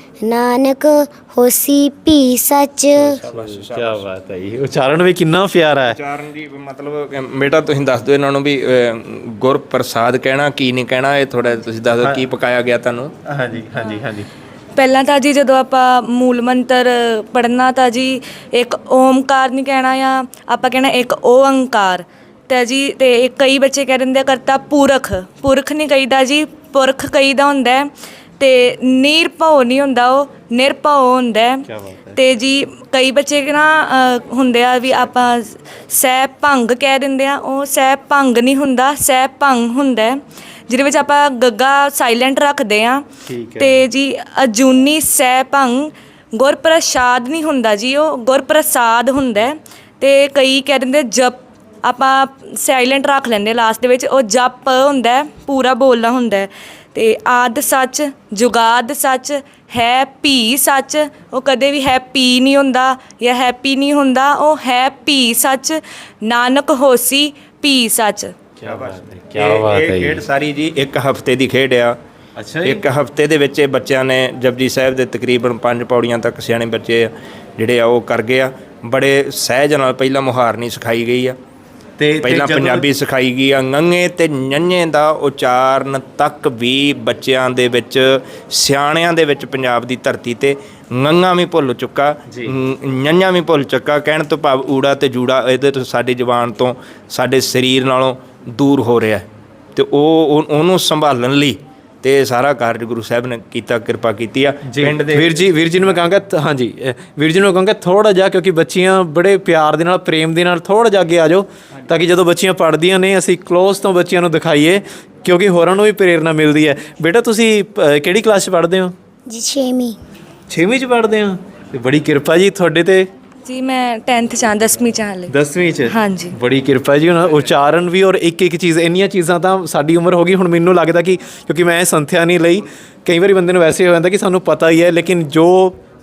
Speaker 3: ਨਾਨਕ ਹੋਸੀ ਭੀ ਸੱਚ।
Speaker 4: ਕੀ ਬਾਤ ਹੈ ਜੀ। ਉਚਾਰਨ ਵੀ ਕਿੰਨਾ ਪਿਆਰਾ ਹੈ।
Speaker 2: ਉਚਾਰਨ ਜੀ ਮਤਲਬ ਬੇਟਾ ਤੁਸੀਂ ਦੱਸ ਦਿਓ ਇਹਨਾਂ ਨੂੰ ਵੀ ਗੁਰ ਪ੍ਰਸਾਦ ਕਹਿਣਾ ਕੀ ਨਹੀਂ ਕਹਿਣਾ ਇਹ ਥੋੜਾ ਤੁਸੀਂ ਦੱਸ ਦਿਓ ਕੀ ਪਕਾਇਆ ਗਿਆ ਤੁਹਾਨੂੰ।
Speaker 4: ਹਾਂਜੀ ਹਾਂਜੀ ਹਾਂਜੀ।
Speaker 1: ਪਹਿਲਾਂ ਤਾਂ ਜੀ ਜਦੋਂ ਆਪਾਂ ਮੂਲ ਮੰਤਰ ਪੜ੍ਹਨਾ ਤਾਂ ਜੀ ਇੱਕ ਓਮਕਾਰ ਨਹੀਂ ਕਹਿਣਾ ਆ ਆਪਾਂ ਕਹਿਣਾ ਇੱਕ ਓੰਕਾਰ ਤੇ ਜੀ ਤੇ ਇੱਕ ਕਈ ਬੱਚੇ ਕਹਿ ਦਿੰਦੇ ਕਰਤਾ ਪੁਰਖ। ਪੁਰਖ ਨਹੀਂ ਕਹੀਦਾ ਜੀ ਪੁਰਖ ਕਹੀਦਾ ਹੁੰਦਾ ਹੈ। ਤੇ ਨਿਰਭਉ ਨਹੀਂ ਹੁੰਦਾ ਉਹ ਨਿਰਭਉ ਹੁੰਦਾ ਹੈ ਤੇ ਜੀ ਕਈ ਬੱਚੇ ਨਾ ਅ, ਹੁੰਦੇ ਆ ਵੀ ਆਪਾਂ ਸਹਿ ਭੰਗ ਕਹਿ ਦਿੰਦੇ ਆ ਉਹ ਸਹਿ ਭੰਗ ਨਹੀਂ ਹੁੰਦਾ ਸਹਿ ਭੰਗ ਹੁੰਦਾ ਹੈ ਜਿਹਦੇ ਵਿੱਚ ਆਪਾਂ ਗੱਗਾ ਸਾਇਲੈਂਟ ਰੱਖਦੇ ਆ
Speaker 4: ਠੀਕ ਹੈ।
Speaker 1: ਤੇ ਜੀ ਅਜੂਨੀ ਸਹਿ ਭੰਗ ਗੁਰਪ੍ਰਸਾਦ ਨਹੀਂ ਹੁੰਦਾ ਜੀ ਉਹ ਗੁਰਪ੍ਰਸਾਦ ਹੁੰਦਾ ਹੈ। ਤੇ ਕਈ ਕਹਿ ਦਿੰਦੇ ਜਪ ਆਪਾਂ ਸਾਇਲੈਂਟ ਰੱਖ ਲੈਂਦੇ ਲਾਸਟ ਦੇ ਵਿੱਚ ਉਹ ਜਪ ਹੁੰਦਾ ਹੈ, ਪੂਰਾ ਬੋਲਣਾ ਹੁੰਦਾ ਹੈ। ਤੇ ਆਦ ਸੱਚ ਜੁਗਾਦ ਸੱਚ ਹੈ ਭੀ ਸੱਚ। ਉਹ ਕਦੇ ਵੀ ਹੈਪੀ ਨਹੀਂ ਹੁੰਦਾ ਜਾਂ ਹੈਪੀ ਨਹੀਂ ਹੁੰਦਾ ਉਹ ਹੈ ਭੀ ਸੱਚ। ਨਾਨਕ ਹੋਸੀ ਭੀ ਸੱਚ।
Speaker 4: ਕੀ ਬਾਤ ਹੈ ਕੀ
Speaker 2: ਇਹ-
Speaker 4: ਬਾਤ
Speaker 2: ਇਹ
Speaker 4: ਹੈ ਜੀ।
Speaker 2: ਖੇਡ ਸਾਰੀ ਜੀ ਇੱਕ ਹਫ਼ਤੇ ਦੀ ਖੇਡ ਆ।
Speaker 4: ਅੱਛਾ
Speaker 2: ਇੱਕ ਹਫ਼ਤੇ ਦੇ ਵਿੱਚ ਇਹ ਬੱਚਿਆਂ ਨੇ ਜਪਜੀ ਸਾਹਿਬ ਦੇ ਤਕਰੀਬਨ ਪੰਜ ਪੌੜੀਆਂ ਤੱਕ ਸਿਆਣੇ ਬੱਚੇ ਜਿਹੜੇ ਆ ਉਹ ਕਰ ਗਏ ਆ। ਬੜੇ ਸਹਿਜ ਨਾਲ ਪਹਿਲਾਂ ਮੁਹਾਰਨੀ ਸਿਖਾਈ ਗਈ ਆ।
Speaker 4: ਤੇ
Speaker 2: ਪਹਿਲਾਂ ਪੰਜਾਬੀ ਸਿਖਾਈ ਗਈ ਆ ngੰਗੇ ਤੇ ਨੰਨੇ ਦਾ ਉਚਾਰਨ ਤੱਕ ਵੀ ਬੱਚਿਆਂ ਦੇ ਵਿੱਚ ਸਿਆਣਿਆਂ ਦੇ ਵਿੱਚ ਪੰਜਾਬ ਦੀ ਧਰਤੀ ਤੇ ngੰਗਾ ਵੀ ਭੁੱਲ ਚੁੱਕਾ ਨੰਨਾ ਵੀ ਭੁੱਲ ਚੁੱਕਾ ਕਹਿਣ ਤੋਂ ਭਾਵ ਊੜਾ ਤੇ ਜੂੜਾ ਇਹਦੇ ਤੋਂ ਸਾਡੀ ਜ਼ੁਬਾਨ ਤੋਂ ਸਾਡੇ ਸਰੀਰ ਨਾਲੋਂ ਦੂਰ ਹੋ ਰਿਹਾ। ਤੇ ਉਹ- ਉਹਨੂੰ ਸੰਭਾਲਣ ਲਈ ਤੇ ਇਹ ਸਾਰਾ ਕਾਰਜ ਗੁਰੂ ਸਾਹਿਬ ਨੇ ਕੀਤਾ ਕਿਰਪਾ ਕੀਤੀ ਆ। ਪਿੰਡ ਦੇ
Speaker 4: ਵੀਰ ਜੀ ਵੀਰ ਜੀ ਨੂੰ ਮੈਂ ਕਹਾਂਗਾ ਹਾਂਜੀ ਵੀਰ ਜੀ ਨੂੰ ਕਹਾਂਗਾ ਥੋੜਾ ਜਿਹਾ ਕਿਉਂਕਿ ਬੱਚੀਆਂ ਬੜੇ ਪਿਆਰ ਦੇ ਨਾਲ ਪ੍ਰੇਮ ਦੇ ਨਾਲ ਥੋੜਾ ਜਿਹਾ ਅੱਗੇ ਆ ਜਾਓ ਤਾਂ ਕਿ ਜਦੋਂ ਬੱਚੀਆਂ ਪੜ੍ਹਦੀਆਂ ਨੇ ਅਸੀਂ ਕਲੋਜ਼ ਤੋਂ ਬੱਚਿਆਂ ਨੂੰ ਦਿਖਾਈਏ ਕਿਉਂਕਿ ਹੋਰਾਂ ਨੂੰ ਵੀ ਪ੍ਰੇਰਣਾ ਮਿਲਦੀ ਹੈ। ਬੇਟਾ ਤੁਸੀਂ ਕਿਹੜੀ ਕਲਾਸ 'ਚ ਪੜ੍ਹਦੇ ਹੋ?
Speaker 3: ਜੀ ਛੇਵੀਂ।
Speaker 4: 6ਵੀਂ 'ਚ ਪੜ੍ਹਦੇ ਹੋ? ਤੇ ਬੜੀ ਕਿਰਪਾ ਜੀ ਤੁਹਾਡੇ ਤੇ।
Speaker 1: ਜੀ ਮੈਂ 10th ਚ ਹਾਂ 10ਵੀਂ ਚ ਹਾਂ ਹਾਲੇ।
Speaker 4: 10ਵੀਂ 'ਚ?
Speaker 1: ਹਾਂਜੀ।
Speaker 4: ਬੜੀ ਕਿਰਪਾ ਜੀ ਉਹਨਾਂ ਉਚਾਰਨ ਵੀ ਔਰ ਇੱਕ ਇੱਕ ਚੀਜ਼ ਇੰਨੀਆਂ ਚੀਜ਼ਾਂ ਤਾਂ ਸਾਡੀ ਉਮਰ ਹੋ ਗਈ ਹੁਣ ਮੈਨੂੰ ਲੱਗਦਾ ਕਿ ਕਿਉਂਕਿ ਮੈਂ ਇਹ ਸੰਥਿਆ ਨਹੀਂ ਲਈ ਕਈ ਵਾਰੀ ਬੰਦੇ ਨੂੰ ਵੈਸੇ ਹੋ ਜਾਂਦਾ ਕਿ ਸਾਨੂੰ ਪਤਾ ਹੀ ਹੈ ਲੇਕਿਨ ਜੋ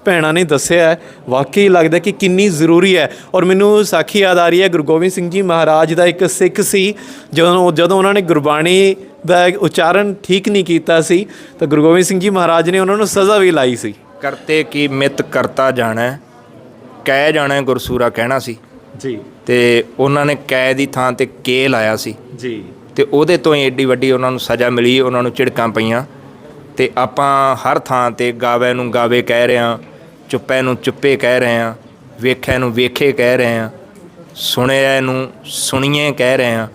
Speaker 4: ਭੈਣਾਂ ਨੇ ਦੱਸਿਆ ਹੈ, ਵਾਕਈ ਲੱਗਦਾ ਕਿ ਕਿੰਨੀ ਜ਼ਰੂਰੀ ਹੈ। ਔਰ ਮੈਨੂੰ ਸਾਖੀ ਯਾਦ ਆ ਰਹੀ ਹੈ ਗੁਰੂ ਗੋਬਿੰਦ ਸਿੰਘ ਜੀ ਮਹਾਰਾਜ ਦਾ ਇੱਕ ਸਿੱਖ ਸੀ ਜਦੋਂ ਜਦੋਂ ਉਹਨਾਂ ਨੇ ਗੁਰਬਾਣੀ ਦਾ ਉਚਾਰਨ ਠੀਕ ਨਹੀਂ ਕੀਤਾ ਸੀ ਤਾਂ ਗੁਰੂ ਗੋਬਿੰਦ ਸਿੰਘ ਜੀ ਮਹਾਰਾਜ ਨੇ ਉਹਨਾਂ ਨੂੰ ਸਜ਼ਾ ਵੀ ਲਾਈ ਸੀ।
Speaker 2: ਕਰਤੇ ਕੀ ਮਿਤ ਕਰਤਾ ਜਾਣੈ ਕਹਿ ਜਾਣੈ ਗੁਰਸੂਰਾ ਕਹਿਣਾ ਸੀ।
Speaker 4: ਜੀ।
Speaker 2: ਤੇ ਉਹਨਾਂ ਨੇ ਕੈ ਦੀ ਥਾਂ ਤੇ ਕੇ ਲਾਇਆ ਸੀ।
Speaker 4: ਜੀ।
Speaker 2: ਤੇ ਉਹਦੇ ਤੋਂ ਹੀ ਏਡੀ ਵੱਡੀ ਉਹਨਾਂ ਨੂੰ ਸਜ਼ਾ ਮਿਲੀ ਉਹਨਾਂ ਨੂੰ ਝਿੜਕਾਂ ਪਈਆਂ। ਤੇ ਆਪਾਂ ਹਰ ਥਾਂ ਤੇ ਗਾਵੇ ਨੂੰ ਗਾਵੇ ਕਹਿ ਰਹੇ ਹਾਂ ਚੁੱਪੇ ਨੂੰ ਚੁੱਪੇ ਕਹਿ ਰਹੇ ਹਾਂ ਵੇਖੇ ਨੂੰ ਵੇਖੇ ਕਹਿ ਰਹੇ ਹਾਂ ਸੁਣਿਆ ਨੂੰ ਸੁਣੀਏ ਕਹਿ ਰਹੇ ਹਾਂ।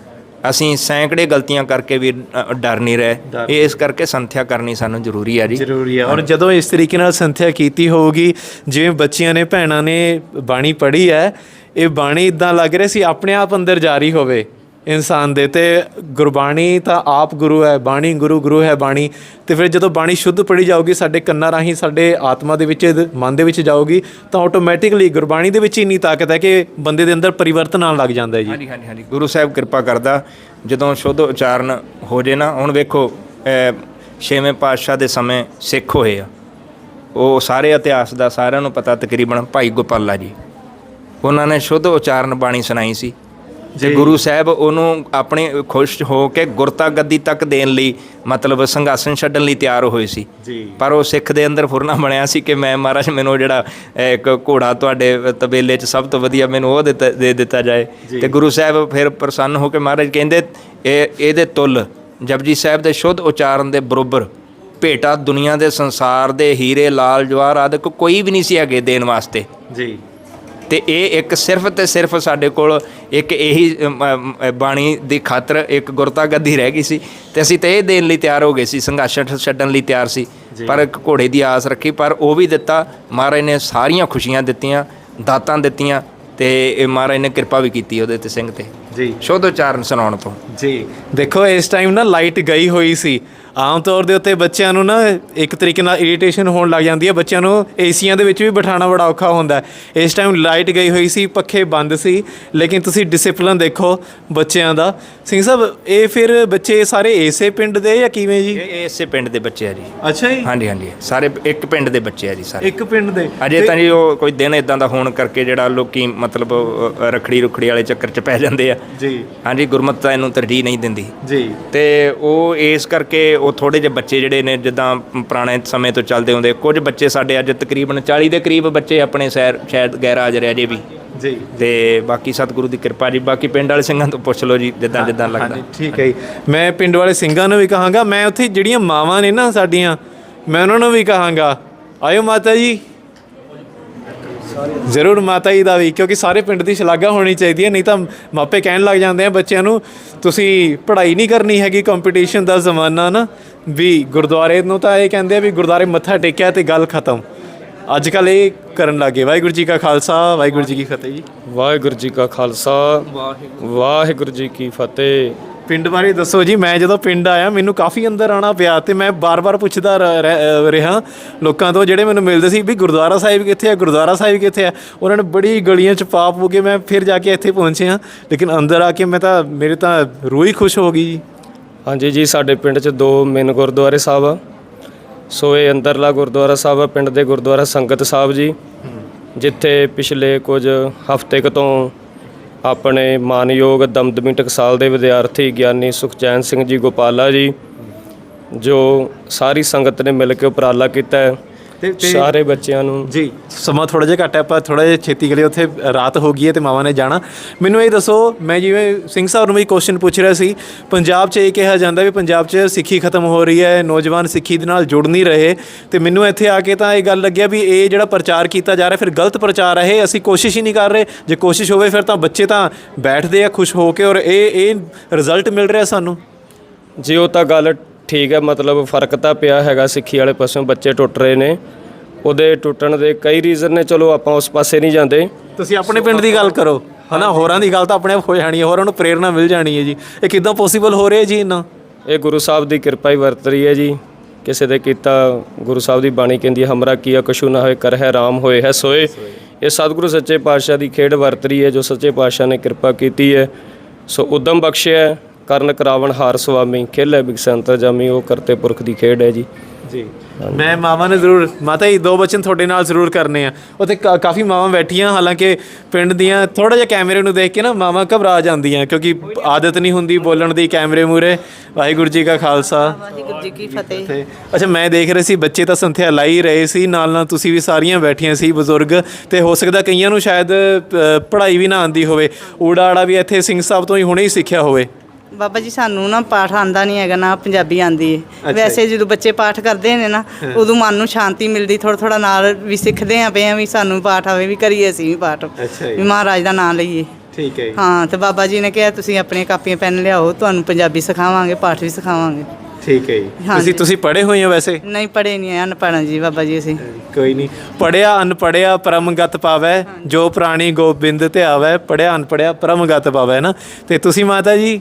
Speaker 2: ਅਸੀਂ ਸੈਂਕੜੇ ਗਲਤੀਆਂ ਕਰਕੇ ਵੀ ਅ, ਡਰ ਨਹੀਂ ਰਹੇ। ਇਸ ਕਰਕੇ ਸੰਥਿਆ ਕਰਨੀ ਸਾਨੂੰ ਜ਼ਰੂਰੀ ਹੈ ਜੀ।
Speaker 4: ਜ਼ਰੂਰੀ ਹੈ ਔਰ ਜਦੋਂ ਇਸ ਤਰੀਕੇ ਨਾਲ ਸੰਥਿਆ ਕੀਤੀ ਹੋਊਗੀ ਜਿਵੇਂ ਬੱਚੀਆਂ ਨੇ ਭੈਣਾਂ ਨੇ ਬਾਣੀ ਪੜ੍ਹੀ ਹੈ ਇਹ ਬਾਣੀ ਇਦਾਂ ਲੱਗ ਰਿਹਾ ਸੀ ਆਪਣੇ ਆਪ ਅੰਦਰ ਜਾਰੀ ਹੋਵੇ। ਇਨਸਾਨ ਦੇ। ਤੇ ਗੁਰਬਾਣੀ ਤਾਂ ਆਪ ਗੁਰੂ ਹੈ, ਬਾਣੀ ਗੁਰੂ ਗੁਰੂ ਹੈ, ਬਾਣੀ। ਤੇ ਫਿਰ ਜਦੋਂ ਬਾਣੀ ਸ਼ੁੱਧ ਪੜ੍ਹੀ ਜਾਊਗੀ, ਸਾਡੇ ਕੰਨਾਂ ਰਾਹੀਂ ਸਾਡੇ ਆਤਮਾ ਦੇ ਵਿੱਚ, ਮਨ ਦੇ ਵਿੱਚ ਜਾਊਗੀ, ਤਾਂ ਆਟੋਮੈਟਿਕਲੀ ਗੁਰਬਾਣੀ ਦੇ ਵਿੱਚ ਇੰਨੀ ਤਾਕਤ ਹੈ ਕਿ ਬੰਦੇ ਦੇ ਅੰਦਰ ਪਰਿਵਰਤਨ ਆਉਣ ਲੱਗ ਜਾਂਦਾ ਹੈ ਜੀ।
Speaker 2: ਹਾਂਜੀ ਹਾਂਜੀ ਹਾਂਜੀ। ਗੁਰੂ ਸਾਹਿਬ ਕਿਰਪਾ ਕਰਦਾ, ਜਦੋਂ ਸ਼ੁੱਧ ਉਚਾਰਨ ਹੋ ਜੇ ਨਾ, ਹੁਣ ਵੇਖੋ ਛੇਵੇਂ ਪਾਤਸ਼ਾਹ ਦੇ ਸਮੇਂ ਸਿੱਖ ਹੋਏ ਆ। ਉਹ ਸਾਰੇ ਇਤਿਹਾਸ ਦਾ ਸਾਰਿਆਂ ਨੂੰ ਪਤਾ ਤਕਰੀਬਨ ਭਾਈ ਗੋਪਾਲਾ ਜੀ। ਉਹਨਾਂ ਨੇ ਸ਼ੁੱਧ ਉਚਾਰਨ ਬਾਣੀ ਸੁਣਾਈ ਸੀ। ਤੇ ਗੁਰੂ ਸਾਹਿਬ ਉਹਨੂੰ ਆਪਣੇ ਖੁਸ਼ ਹੋ ਕੇ ਗੁਰਤਾ ਗੱਦੀ ਤੱਕ ਦੇਣ ਲਈ ਮਤਲਬ ਸੰਘਾਸਨ ਛੱਡਣ ਲਈ ਤਿਆਰ ਹੋਏ ਸੀ। ਪਰ ਉਹ ਸਿੱਖ ਦੇ ਅੰਦਰ ਫੁਰਨਾ ਬਣਿਆ ਸੀ ਕਿ ਮੈਂ ਮਹਾਰਾਜ ਮੈਨੂੰ ਜਿਹੜਾ ਇੱਕ ਘੋੜਾ ਤੁਹਾਡੇ ਤਬੇਲੇ 'ਚ ਸਭ ਤੋਂ ਵਧੀਆ ਮੈਨੂੰ ਉਹ ਦੇ ਦਿੱਤਾ ਜਾਏ। ਤੇ ਗੁਰੂ ਸਾਹਿਬ ਫਿਰ ਪ੍ਰਸੰਨ ਹੋ ਕੇ ਮਹਾਰਾਜ ਕਹਿੰਦੇ ਇਹ ਇਹਦੇ ਤੁੱਲ ਜਪਜੀ ਸਾਹਿਬ ਦੇ ਸ਼ੁੱਧ ਉਚਾਰਨ ਦੇ ਬਰੋਬਰ ਭੇਟਾ ਦੁਨੀਆ ਦੇ ਸੰਸਾਰ ਦੇ ਹੀਰੇ ਲਾਲ ਜਵਾਹਰ ਆਦਿਕ ਕੋਈ ਵੀ ਨਹੀਂ ਸੀ ਅੱਗੇ ਦੇਣ ਵਾਸਤੇ।
Speaker 4: ਜੀ।
Speaker 2: ਤੇ ਇਹ ਇੱਕ ਸਿਰਫ ਤੇ ਸਿਰਫ ਸਾਡੇ ਕੋਲ ਇੱਕ ਇਹੀ ਬਾਣੀ ਦੀ ਖਾਤਰ ਇੱਕ ਗੁਰਤਾ ਗੱਦੀ ਰਹਿ ਗਈ ਸੀ। ਤੇ ਅਸੀਂ ਤੇ ਇਹ ਦੇਣ ਲਈ ਤਿਆਰ ਹੋ ਗਏ ਸੀ ਸੰਘਰਸ਼ ਛੱਡਣ ਲਈ ਤਿਆਰ ਸੀ। ਪਰ ਇੱਕ ਘੋੜੇ ਦੀ ਆਸ ਰੱਖੀ ਪਰ ਉਹ ਵੀ ਦਿੱਤਾ। ਮਹਾਰਾਜ ਨੇ ਸਾਰੀਆਂ ਖੁਸ਼ੀਆਂ ਦਿੱਤੀਆਂ ਦਾਤਾਂ ਦਿੱਤੀਆਂ ਤੇ ਇਹ ਮਹਾਰਾਜ ਨੇ ਕਿਰਪਾ ਵੀ ਕੀਤੀ ਉਹਦੇ ਤੇ ਸਿੰਘ ਤੇ।
Speaker 4: ਜੀ।
Speaker 2: ਸ਼ੁੱਧ ਉਚਾਰਨ ਸੁਣਾਉਣ ਤੋਂ।
Speaker 4: ਜੀ। ਦੇਖੋ ਇਸ ਟਾਈਮ ਨਾ ਲਾਈਟ ਗਈ ਹੋਈ ਸੀ। ਆਮ ਤੌਰ ਦੇ ਉੱਤੇ ਬੱਚਿਆਂ ਨੂੰ ਨਾ ਇੱਕ ਤਰੀਕੇ ਨਾਲ ਇਰੀਟੇਸ਼ਨ ਹੋਣ ਲੱਗ ਜਾਂਦੀ ਹੈ। ਬੱਚਿਆਂ ਨੂੰ ਏਸੀਆਂ ਦੇ ਵਿੱਚ ਵੀ ਬਿਠਾਉਣਾ ਬੜਾ ਔਖਾ ਹੁੰਦਾ ਹੈ। ਇਸ ਟਾਈਮ ਲਾਈਟ ਗਈ ਹੋਈ ਸੀ ਪੱਖੇ ਬੰਦ ਸੀ ਲੇਕਿਨ ਤੁਸੀਂ ਡਿਸਪਲਿਨ ਦੇਖੋ ਬੱਚਿਆਂ ਦਾ। ਸਿੰਘ ਸਾਹਿਬ ਇਹ ਫਿਰ ਬੱਚੇ ਸਾਰੇ ਏਸੇ ਪਿੰਡ ਦੇ ਜਾਂ ਕਿਵੇਂ ਜੀ?
Speaker 2: ਇਹ ਇਹ ਇਸੇ ਪਿੰਡ ਦੇ ਬੱਚੇ ਆ ਜੀ।
Speaker 4: ਅੱਛਾ ਜੀ।
Speaker 2: ਹਾਂਜੀ ਹਾਂਜੀ। ਸਾਰੇ ਇੱਕ ਪਿੰਡ ਦੇ ਬੱਚੇ ਆ ਜੀ ਸਾਰੇ।
Speaker 4: ਇੱਕ ਪਿੰਡ ਦੇ।
Speaker 2: ਅਜੇ ਤਾਂ ਜੀ ਉਹ ਕੋਈ ਦਿਨ ਇਦਾਂ ਦਾ ਹੋਣ ਕਰਕੇ ਜਿਹੜਾ ਲੋਕੀ ਮਤਲਬ ਅ, ਰਖੜੀ ਰੁਖੜੀ ਵਾਲੇ ਚੱਕਰ 'ਚ ਪੈ ਜਾਂਦੇ ਆ।
Speaker 4: ਜੀ।
Speaker 2: ਹਾਂਜੀ ਗੁਰਮਤਿ ਤਾਂ ਇਹਨੂੰ ਤਰਜੀਹ ਨਹੀਂ ਦਿੰਦੀ।
Speaker 4: ਜੀ।
Speaker 2: ਤੇ ਉਹ ਇਸ ਕਰਕੇ ਉਹ ਥੋੜੇ ਜਿਹੇ ਬੱਚੇ ਜਿਹੜੇ ਨੇ ਜਿੱਦਾਂ ਪੁਰਾਣੇ ਸਮੇਂ ਤੋਂ ਚੱਲਦੇ ਹੁੰਦੇ ਕੁਝ ਬੱਚੇ ਸਾਡੇ ਅੱਜ ਤਕਰੀਬਨ 40 ਦੇ ਕਰੀਬ ਬੱਚੇ ਆਪਣੇ ਸ਼ਹਿਰ ਸ਼ਾਇਦ ਗੈਰ ਹਾਜ਼ਰ ਆ ਜੇ ਵੀ।
Speaker 4: ਜੀ।
Speaker 2: ਤੇ ਬਾਕੀ ਸਤਿਗੁਰੂ ਦੀ ਕਿਰਪਾ ਜੀ ਬਾਕੀ ਪਿੰਡ ਵਾਲੇ ਸਿੰਘਾਂ ਤੋਂ ਪੁੱਛ ਲਓ ਜੀ ਜਿੱਦਾਂ ਜਿੱਦਾਂ ਲੱਗਦਾ।
Speaker 4: ਠੀਕ ਹੈ ਜੀ। ਮੈਂ ਪਿੰਡ ਵਾਲੇ ਸਿੰਘਾਂ ਨੂੰ ਵੀ ਕਹਾਂਗਾ ਮੈਂ ਉੱਥੇ ਜਿਹੜੀਆਂ ਮਾਵਾਂ ਨੇ ਨਾ ਸਾਡੀਆਂ ਮੈਂ ਉਹਨਾਂ ਨੂੰ ਵੀ ਕਹਾਂਗਾ। ਆਇਓ ਮਾਤਾ ਜੀ। ਜ਼ਰੂਰ ਮਾਤਾ ਜੀ ਦਾ ਵੀ, ਕਿਉਂਕਿ ਸਾਰੇ ਪਿੰਡ ਦੀ ਸ਼ਲਾਘਾ ਹੋਣੀ ਚਾਹੀਦੀ ਹੈ, ਨਹੀਂ ਤਾਂ ਮਾਪੇ ਕਹਿਣ ਲੱਗ ਜਾਂਦੇ ਆ ਬੱਚਿਆਂ ਨੂੰ, ਤੁਸੀਂ ਪੜ੍ਹਾਈ ਨਹੀਂ ਕਰਨੀ ਹੈਗੀ ਕੰਪੀਟੀਸ਼ਨ ਦਾ ਜ਼ਮਾਨਾ ਨਾ, ਵੀ ਗੁਰਦੁਆਰੇ ਨੂੰ ਤਾਂ ਇਹ ਕਹਿੰਦੇ ਆ ਵੀ ਗੁਰਦੁਆਰੇ ਮੱਥਾ ਟੇਕਿਆ ਤੇ ਗੱਲ ਖਤਮ। ਅੱਜ ਕੱਲ ਇਹ ਕਰਨ ਲੱਗੇ ਵਾਹਿਗੁਰੂ ਜੀ ਕਾ ਖਾਲਸਾ, ਵਾਹਿਗੁਰੂ ਜੀ ਕੀ ਫਤਿਹ ਜੀ।
Speaker 6: ਵਾਹਿਗੁਰੂ ਜੀ ਕਾ ਖਾਲਸਾ, ਵਾਹਿਗੁਰੂ ਜੀ ਕੀ ਫਤਿਹ।
Speaker 4: ਪਿੰਡ ਬਾਰੇ ਦੱਸੋ ਜੀ, ਮੈਂ ਜਦੋਂ ਪਿੰਡ ਆਇਆ, ਮੈਨੂੰ ਕਾਫੀ ਅੰਦਰ ਆਣਾ ਪਿਆ ਤੇ ਮੈਂ ਬਾਰ-ਬਾਰ ਪੁੱਛਦਾ ਰ- ਰਹਿ- ਰਿਹਾ ਲੋਕਾਂ ਤੋਂ, ਜਿਹੜੇ ਮੈਨੂੰ ਮਿਲਦੇ ਸੀ ਵੀ ਗੁਰਦੁਆਰਾ ਸਾਹਿਬ ਕਿੱਥੇ ਹੈ ਗੁਰਦੁਆਰਾ ਸਾਹਿਬ ਕਿੱਥੇ ਹੈ ਉਹਨਾਂ ਨੇ ਬੜੀ ਗਲੀਆਂ ਚ ਪਾਪ ਹੋ ਕੇ ਮੈਂ ਫਿਰ ਜਾ ਕੇ ਇੱਥੇ ਪਹੁੰਚਿਆ ਲੇਕਿਨ ਅੰਦਰ ਆ ਕੇ ਮੈਂ ਤਾਂ, ਮੇਰੇ ਤਾਂ ਰੂਹ ਹੀ ਖੁਸ਼ ਹੋ ਗਈ ਜੀ।
Speaker 6: ਹਾਂਜੀ ਜੀ, ਸਾਡੇ ਪਿੰਡ 'ਚ ਦੋ ਮੇਨ ਗੁਰਦੁਆਰੇ ਸਾਹਿਬ ਆ। ਸੋ ਇਹ ਅੰਦਰਲਾ ਗੁਰਦੁਆਰਾ ਸਾਹਿਬ ਆ, ਪਿੰਡ ਦੇ ਗੁਰਦੁਆਰਾ ਸੰਗਤ ਸਾਹਿਬ ਜੀ, ਜਿੱਥੇ ਪਿਛਲੇ ਕੁਝ ਹਫ਼ਤੇ ਕੁ ਤੋਂ ਆਪਣੇ ਮਾਨਯੋਗ ਦਮਦਮੀ ਟਕਸਾਲ ਦੇ ਵਿਦਿਆਰਥੀ ਗਿਆਨੀ ਸੁਖਚੈਨ ਸਿੰਘ ਜੀ ਗੋਪਾਲਾ ਜੀ, ਜੋ ਸਾਰੀ ਸੰਗਤ ਨੇ ਮਿਲ ਕੇ ਉਪਰਾਲਾ ਕੀਤਾ ਹੈ।
Speaker 4: ਤੇ-
Speaker 6: ਸਾਰੇ ਬੱਚਿਆਂ ਨੂੰ।
Speaker 4: ਜੀ ਸਮਾਂ ਥੋੜਾ ਜਿਹਾ ਘੱਟ ਹੈ ਆਪਾਂ ਥੋੜਾ ਜਿਹਾ ਛੇਤੀ ਕਰੀਏ ਉੱਥੇ ਰਾਤ ਹੋ ਗਈ ਹੈ ਤੇ ਮਾਵਾਂ ਨੇ ਜਾਣਾ। ਮੈਨੂੰ ਇਹ ਦੱਸੋ ਮੈਂ ਜਿਵੇਂ ਸਿੰਘ ਸਾਹਿਬ ਨੂੰ ਵੀ ਕੁਐਸਚਨ ਪੁੱਛ ਰਿਹਾ ਸੀ ਪੰਜਾਬ 'ਚ ਇਹ ਕਿਹਾ ਜਾਂਦਾ ਵੀ ਪੰਜਾਬ 'ਚ ਸਿੱਖੀ ਖਤਮ ਹੋ ਰਹੀ ਹੈ ਨੌਜਵਾਨ ਸਿੱਖੀ ਦੇ ਨਾਲ ਜੁੜ ਨਹੀਂ ਰਹੇ। ਤੇ ਮੈਨੂੰ ਇੱਥੇ ਆ ਕੇ ਤਾਂ ਇਹ ਗੱਲ ਲੱਗਿਆ ਵੀ ਇਹ ਜਿਹੜਾ ਪ੍ਰਚਾਰ ਕੀਤਾ ਜਾ ਰਿਹਾ ਫਿਰ ਗਲਤ ਪ੍ਰਚਾਰ ਹੈ ਇਹ ਅਸੀਂ ਕੋਸ਼ਿਸ਼ ਹੀ ਨਹੀਂ ਕਰ ਰਹੇ। ਜੇ ਕੋਸ਼ਿਸ਼ ਹੋਵੇ ਫਿਰ ਤਾਂ ਬੱਚੇ ਤਾਂ ਬੈਠਦੇ ਆ ਖੁਸ਼ ਹੋ ਕੇ ਔਰ ਇਹ ਇਹ ਰਿਜ਼ਲਟ ਮਿਲ ਰਿਹਾ ਸਾਨੂੰ।
Speaker 6: ਜੀ ਉਹ ਤਾਂ ਗੱਲ ਠੀਕ ਹੈ ਮਤਲਬ ਫ਼ਰਕ ਤਾਂ ਪਿਆ ਹੈਗਾ ਸਿੱਖੀ ਵਾਲੇ ਪਾਸਿਓਂ ਬੱਚੇ ਟੁੱਟ ਰਹੇ ਨੇ। ਉਹਦੇ ਟੁੱਟਣ ਦੇ ਕਈ ਰੀਜ਼ਨ ਨੇ ਚਲੋ ਆਪਾਂ ਉਸ ਪਾਸੇ ਨਹੀਂ ਜਾਂਦੇ।
Speaker 4: ਤੁਸੀਂ ਆਪਣੇ ਪਿੰਡ ਦੀ ਗੱਲ ਕਰੋ। ਹਨਾ ਹੋਰਾਂ ਦੀ ਗੱਲ ਤਾਂ ਆਪਣੇ ਆਪ ਹੋ ਜਾਣੀ ਹੈ ਹੋਰਾਂ ਨੂੰ ਪ੍ਰੇਰਣਾ ਮਿਲ ਜਾਣੀ ਹੈ ਜੀ। ਇਹ ਕਿੱਦਾਂ ਪੋਸੀਬਲ ਹੋ ਰਿਹਾ ਜੀ ਇੰਨਾ?
Speaker 6: ਇਹ ਗੁਰੂ ਸਾਹਿਬ ਦੀ ਕਿਰਪਾ ਹੀ ਵਰਤ ਰਹੀ ਹੈ ਜੀ। ਕਿਸੇ ਦੇ ਕੀਤਾ ਗੁਰੂ ਸਾਹਿਬ ਦੀ ਬਾਣੀ ਕਹਿੰਦੀ ਹੈ ਹਮਰਾ ਕੀਆ ਕਛੂ ਨਾ ਹੋਏ ਕਰ ਹੈ ਰਾਮ ਹੋਏ ਹੈ ਸੋਏ। ਇਹ ਸਤਿਗੁਰੂ ਸੱਚੇ ਪਾਤਸ਼ਾਹ ਦੀ ਖੇਡ ਵਰਤ ਰਹੀ ਹੈ ਜੋ ਸੱਚੇ ਪਾਤਸ਼ਾਹ ਨੇ ਕਿਰਪਾ ਕੀਤੀ ਹੈ। ਸੋ ਉਦਮ ਬਖਸ਼ਿਆ ਕਰਨ ਕਰਾਵਣ ਹਾਰ ਸੁਆਮੀ ਖੇਲੇ ਬਿਕਸੰਤਰ ਜਾਮੀ ਉਹ ਕਰਤੇ ਪੁਰਖ ਦੀ ਖੇਡ ਹੈ ਜੀ।
Speaker 4: ਜੀ। ਮੈਂ ਮਾਵਾਂ ਨੇ ਜ਼ਰੂਰ ਮਾਤਾ ਜੀ ਦੋ ਬਚਨ ਤੁਹਾਡੇ ਨਾਲ ਜ਼ਰੂਰ ਕਰਨੇ ਆ। ਉੱਥੇ ਕਾ- ਕਾਫੀ ਮਾਵਾਂ ਬੈਠੀਆਂ ਹਾਲਾਂਕਿ ਪਿੰਡ ਦੀਆਂ ਥੋੜਾ ਜਿਹਾ ਕੈਮਰੇ ਨੂੰ ਦੇਖ ਕੇ ਨਾ ਮਾਵਾਂ ਘਬਰਾ ਜਾਂਦੀਆਂ ਕਿਉਂਕਿ ਆਦਤ ਨਹੀਂ ਹੁੰਦੀ ਬੋਲਣ ਦੀ ਕੈਮਰੇ ਮੂਰੇ ਵਾਹਿਗੁਰੂ ਜੀ ਕਾ ਖਾਲਸਾ।
Speaker 5: ਵਾਹਿਗੁਰੂ ਜੀ ਕੀ ਫਤਿਹ।
Speaker 4: ਤੇ ਅੱਛਾ ਮੈਂ ਦੇਖ ਰਹੀ ਸੀ ਬੱਚੇ ਤਾਂ ਸੰਥਿਆ ਲਾਈ ਰਹੇ ਸੀ ਨਾਲ ਨਾਲ ਤੁਸੀਂ ਵੀ ਸਾਰੀਆਂ ਬੈਠੀਆਂ ਸੀ ਬਜ਼ੁਰਗ। ਤੇ ਹੋ ਸਕਦਾ ਕਈਆਂ ਨੂੰ ਸ਼ਾਇਦ ਅ, ਪੜ੍ਹਾਈ ਵੀ ਨਾ ਆਂਦੀ ਹੋਵੇ। ਊੜਾ ਆੜਾ ਵੀ ਇੱਥੇ ਸਿੰਘ ਸਾਹਿਬ ਤੋਂ ਹੀ ਹੁਣੇ ਹੀ ਸਿੱਖਿਆ ਹੋਵੇ।
Speaker 5: ਬਾਬਾ ਜੀ ਸਾਨੂੰ ਨਾ ਪਾਠ ਆਂਦਾ ਨਹੀਂ ਹੈਗਾ ਨਾ ਪੰਜਾਬੀ ਆਂਦੀ ਹੈ ਵੈਸੇ ਜਦੋਂ ਬੱਚੇ ਪਾਠ ਕਰਦੇ ਨੇ ਨਾ ਉਦੋਂ ਮਨ ਨੂੰ ਸ਼ਾਂਤੀ ਮਿਲਦੀ ਥੋੜਾ ਥੋੜਾ ਨਾਲ ਵੀ ਸਿੱਖਦੇ ਆ ਪਏ ਆ ਵੀ ਸਾਨੂੰ ਪਾਠ ਆਵੇ ਵੀ ਕਰੀਏ ਅਸੀਂ ਵੀ ਪਾਠ। ਵੀ ਮਹਾਰਾਜ ਦਾ ਨਾਮ ਲਈਏ।
Speaker 4: ਠੀਕ ਹੈ
Speaker 5: ਹਾਂ ਤੇ ਬਾਬਾ ਜੀ ਨੇ ਕਿਹਾ ਤੁਸੀਂ ਆਪਣੀਆਂ ਕਾਪੀਆਂ ਪੈਨ ਲਿਆਓ ਤੁਹਾਨੂੰ ਪੰਜਾਬੀ ਸਿਖਾਵਾਂਗੇ ਪਾਠ ਵੀ ਸਿਖਾਵਾਂਗੇ।
Speaker 4: ਠੀਕ ਹੈ ਜੀ। ਤੁਸੀਂ ਤੁਸੀਂ ਪੜ੍ਹੇ ਹੋਏ ਹੋ ਵੈਸੇ?
Speaker 5: ਨਹੀਂ ਪੜੇ ਨਹੀਂ ਆ ਅਨਪੜ੍ਹਾਂ ਜੀ ਬਾਬਾ ਜੀ ਅਸੀਂ।
Speaker 4: ਕੋਈ ਨਹੀਂ। ਪੜਿਆ ਅਨਪੜਿਆ ਪਰਮਗਤ ਪਾਵੈ ਜੋ। ਪ੍ਰਾਣੀ ਗੋਬਿੰਦ ਤੇ ਆਵੈ ਪੜਿਆ ਅਨਪੜਿਆ ਪਰਮਗਤ ਪਾਵੈ ਨਾ? ਤੇ ਤੁਸੀਂ ਮਾਤਾ ਜੀ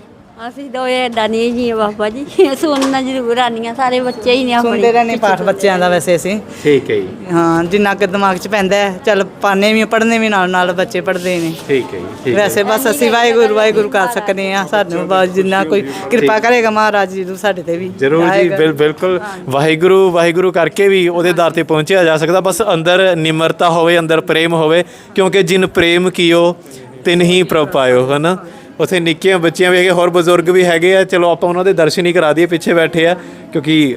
Speaker 8: ਅਸੀਂ ਇਹ ਏਦਾਂ ਨਹੀਂ ਜੀ ਬਾਬਾ ਜੀ। ਸੁਣਨਾ ਜ਼ਰੂਰ ਆਨੀਆਂ ਸਾਰੇ ਬੱਚੇ ਹੀ ਨੇ
Speaker 5: ਸੁਣਦੇ
Speaker 8: ਆਪਣੇ
Speaker 5: ਰਹਿੰਦੇ ਪਾਠ ਬੱਚਿਆਂ ਦਾ ਵੈਸੇ ਅਸੀਂ।
Speaker 4: ਠੀਕ ਹੈ ਜੀ।
Speaker 5: ਹਾਂ ਜਿੰਨਾ ਕੁ ਦਿਮਾਗ 'ਚ ਪੈਂਦਾ ਹੈ, ਚੱਲ ਪਾਣੇ ਵੀ ਪੜ੍ਹਨੇ ਵੀ ਨਾਲ ਨਾਲ ਬੱਚੇ ਪੜ੍ਹਦੇ ਨੇ।
Speaker 4: ਠੀਕ ਹੈ ਜੀ ਠੀਕ ਹੈ।
Speaker 5: ਵੈਸੇ ਬਸ ਅਸੀਂ ਵਾਹਿਗੁਰੂ ਵਾਹਿਗੁਰੂ ਕਰ ਸਕਦੇ ਆ ਸਾਨੂੰ ਬਸ ਜਿੰਨਾ ਕੋਈ ਕਿਰਪਾ ਕਰੇਗਾ ਮਹਾਰਾਜ ਜੀ ਨੂੰ ਸਾਡੇ ਤੇ ਵੀ।
Speaker 4: ਜ਼ਰੂਰ ਜੀ
Speaker 5: ਆਏਗਾ।
Speaker 4: ਬਿਲ- ਬਿਲਕੁਲ। ਵਾਹਿਗੁਰੂ ਵਾਹਿਗੁਰੂ ਕਰਕੇ ਵੀ ਉਹਦੇ ਦਰ ਤੇ ਪਹੁੰਚਿਆ ਜਾ ਸਕਦਾ। ਬਸ ਅੰਦਰ ਨਿਮਰਤਾ ਹੋਵੇ ਅੰਦਰ ਪ੍ਰੇਮ ਹੋਵੇ ਕਿਉਂਕਿ ਜਿਨ ਪ੍ਰੇਮ ਕੀਓ ਤਿਨ ਹੀ ਪ੍ਰਭ ਪਾਇਓ ਹਨਾ? ਉੱਥੇ ਨਿੱਕੀਆਂ ਬੱਚੀਆਂ ਵੀ ਹੈਗੇ ਹੋਰ ਬਜ਼ੁਰਗ ਵੀ ਹੈਗੇ ਆ। ਚਲੋ, ਆਪਾਂ ਉਹਨਾਂ ਦੇ ਦਰਸ਼ਨ ਹੀ ਕਰਾ ਦਈਏ, ਪਿੱਛੇ ਬੈਠੇ ਆ, ਕਿਉਂਕਿ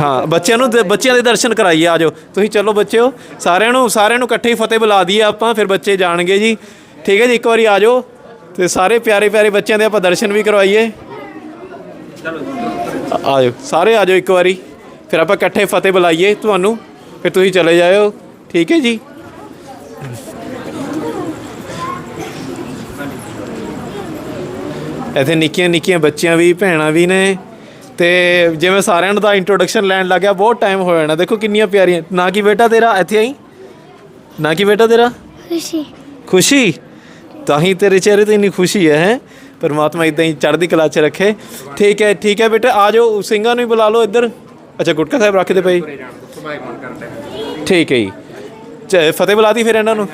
Speaker 4: ਹਾਂ, ਬੱਚਿਆਂ ਨੂੰ ਦ- ਬੱਚਿਆਂ ਦੇ ਦਰਸ਼ਨ ਕਰਾਈਏ ਆਜੋ ਤੁਸੀਂ ਚਲੋ ਬੱਚਿਓ, ਸਾਰਿਆਂ ਨੂੰ ਸਾਰਿਆਂ ਨੂੰ ਇਕੱਠੇ ਹੀ ਫਤਿਹ ਬੁਲਾ ਦਈਏ ਆਪਾਂ, ਫਿਰ ਬੱਚੇ ਜਾਣਗੇ ਜੀ। ਠੀਕ ਹੈ ਜੀ, ਇੱਕ ਵਾਰੀ ਆਜੋ ਤੇ ਸਾਰੇ ਪਿਆਰੇ ਪਿਆਰੇ ਬੱਚਿਆਂ ਦੇ ਆਪਾਂ ਦਰਸ਼ਨ ਵੀ ਕਰਵਾਈਏ। ਆਜੋ ਸਾਰੇ ਆਜੋ ਇੱਕ ਵਾਰੀ, ਫਿਰ ਆਪਾਂ ਇਕੱਠੇ ਫਤਿਹ ਬੁਲਾਈਏ ਤੁਹਾਨੂੰ, ਫਿਰ ਤੁਸੀਂ ਚਲੇ ਜਾਇਓ। ਠੀਕ ਹੈ ਜੀ। ਇੱਥੇ ਨਿੱਕੀਆਂ ਨਿੱਕੀਆਂ ਬੱਚੀਆਂ ਵੀ ਭੈਣਾਂ ਵੀ ਨੇ। ਤੇ ਜਿਵੇਂ ਸਾਰਿਆਂ ਨੂੰ ਦਾ ਇੰਟਰੋਡਕਸ਼ਨ ਲੈਣ ਲੱਗਿਆ ਬਹੁਤ ਟਾਈਮ ਹੋ ਜਾਣਾ ਦੇਖੋ ਕਿੰਨੀਆਂ ਪਿਆਰੀਆਂ। ਨਾ ਕੀ ਬੇਟਾ ਤੇਰਾ ਇੱਥੇ ਆਈ? ਨਾ ਕੀ ਬੇਟਾ ਤੇਰਾ?
Speaker 3: ਖੁਸ਼ੀ।
Speaker 4: ਖੁਸ਼ੀ? ਤਾਂ ਹੀ ਤੇਰੇ ਚਿਹਰੇ ਤੇ ਇੰਨੀ ਖੁਸ਼ੀ ਹੈ ਹੈਂ? ਪਰਮਾਤਮਾ ਇਦਾਂ ਹੀ ਚੜ੍ਹਦੀ ਕਲਾ 'ਚ ਰੱਖੇ। ਠੀਕ ਹੈ ਠੀਕ ਹੈ ਬੇਟਾ ਆ ਜਾਓ। ਸਿੰਘਾਂ ਨੂੰ ਹੀ ਬੁਲਾ ਲਓ ਇੱਧਰ। ਅੱਛਾ ਗੁਟਕਾ ਸਾਹਿਬ ਰੱਖਦੇ ਪਏ ਠੀਕ ਹੈ ਜੀ। ਚ- ਫਤਿਹ ਬੁਲਾਤੀ ਫਿਰ ਇਹਨਾਂ ਨੂੰ?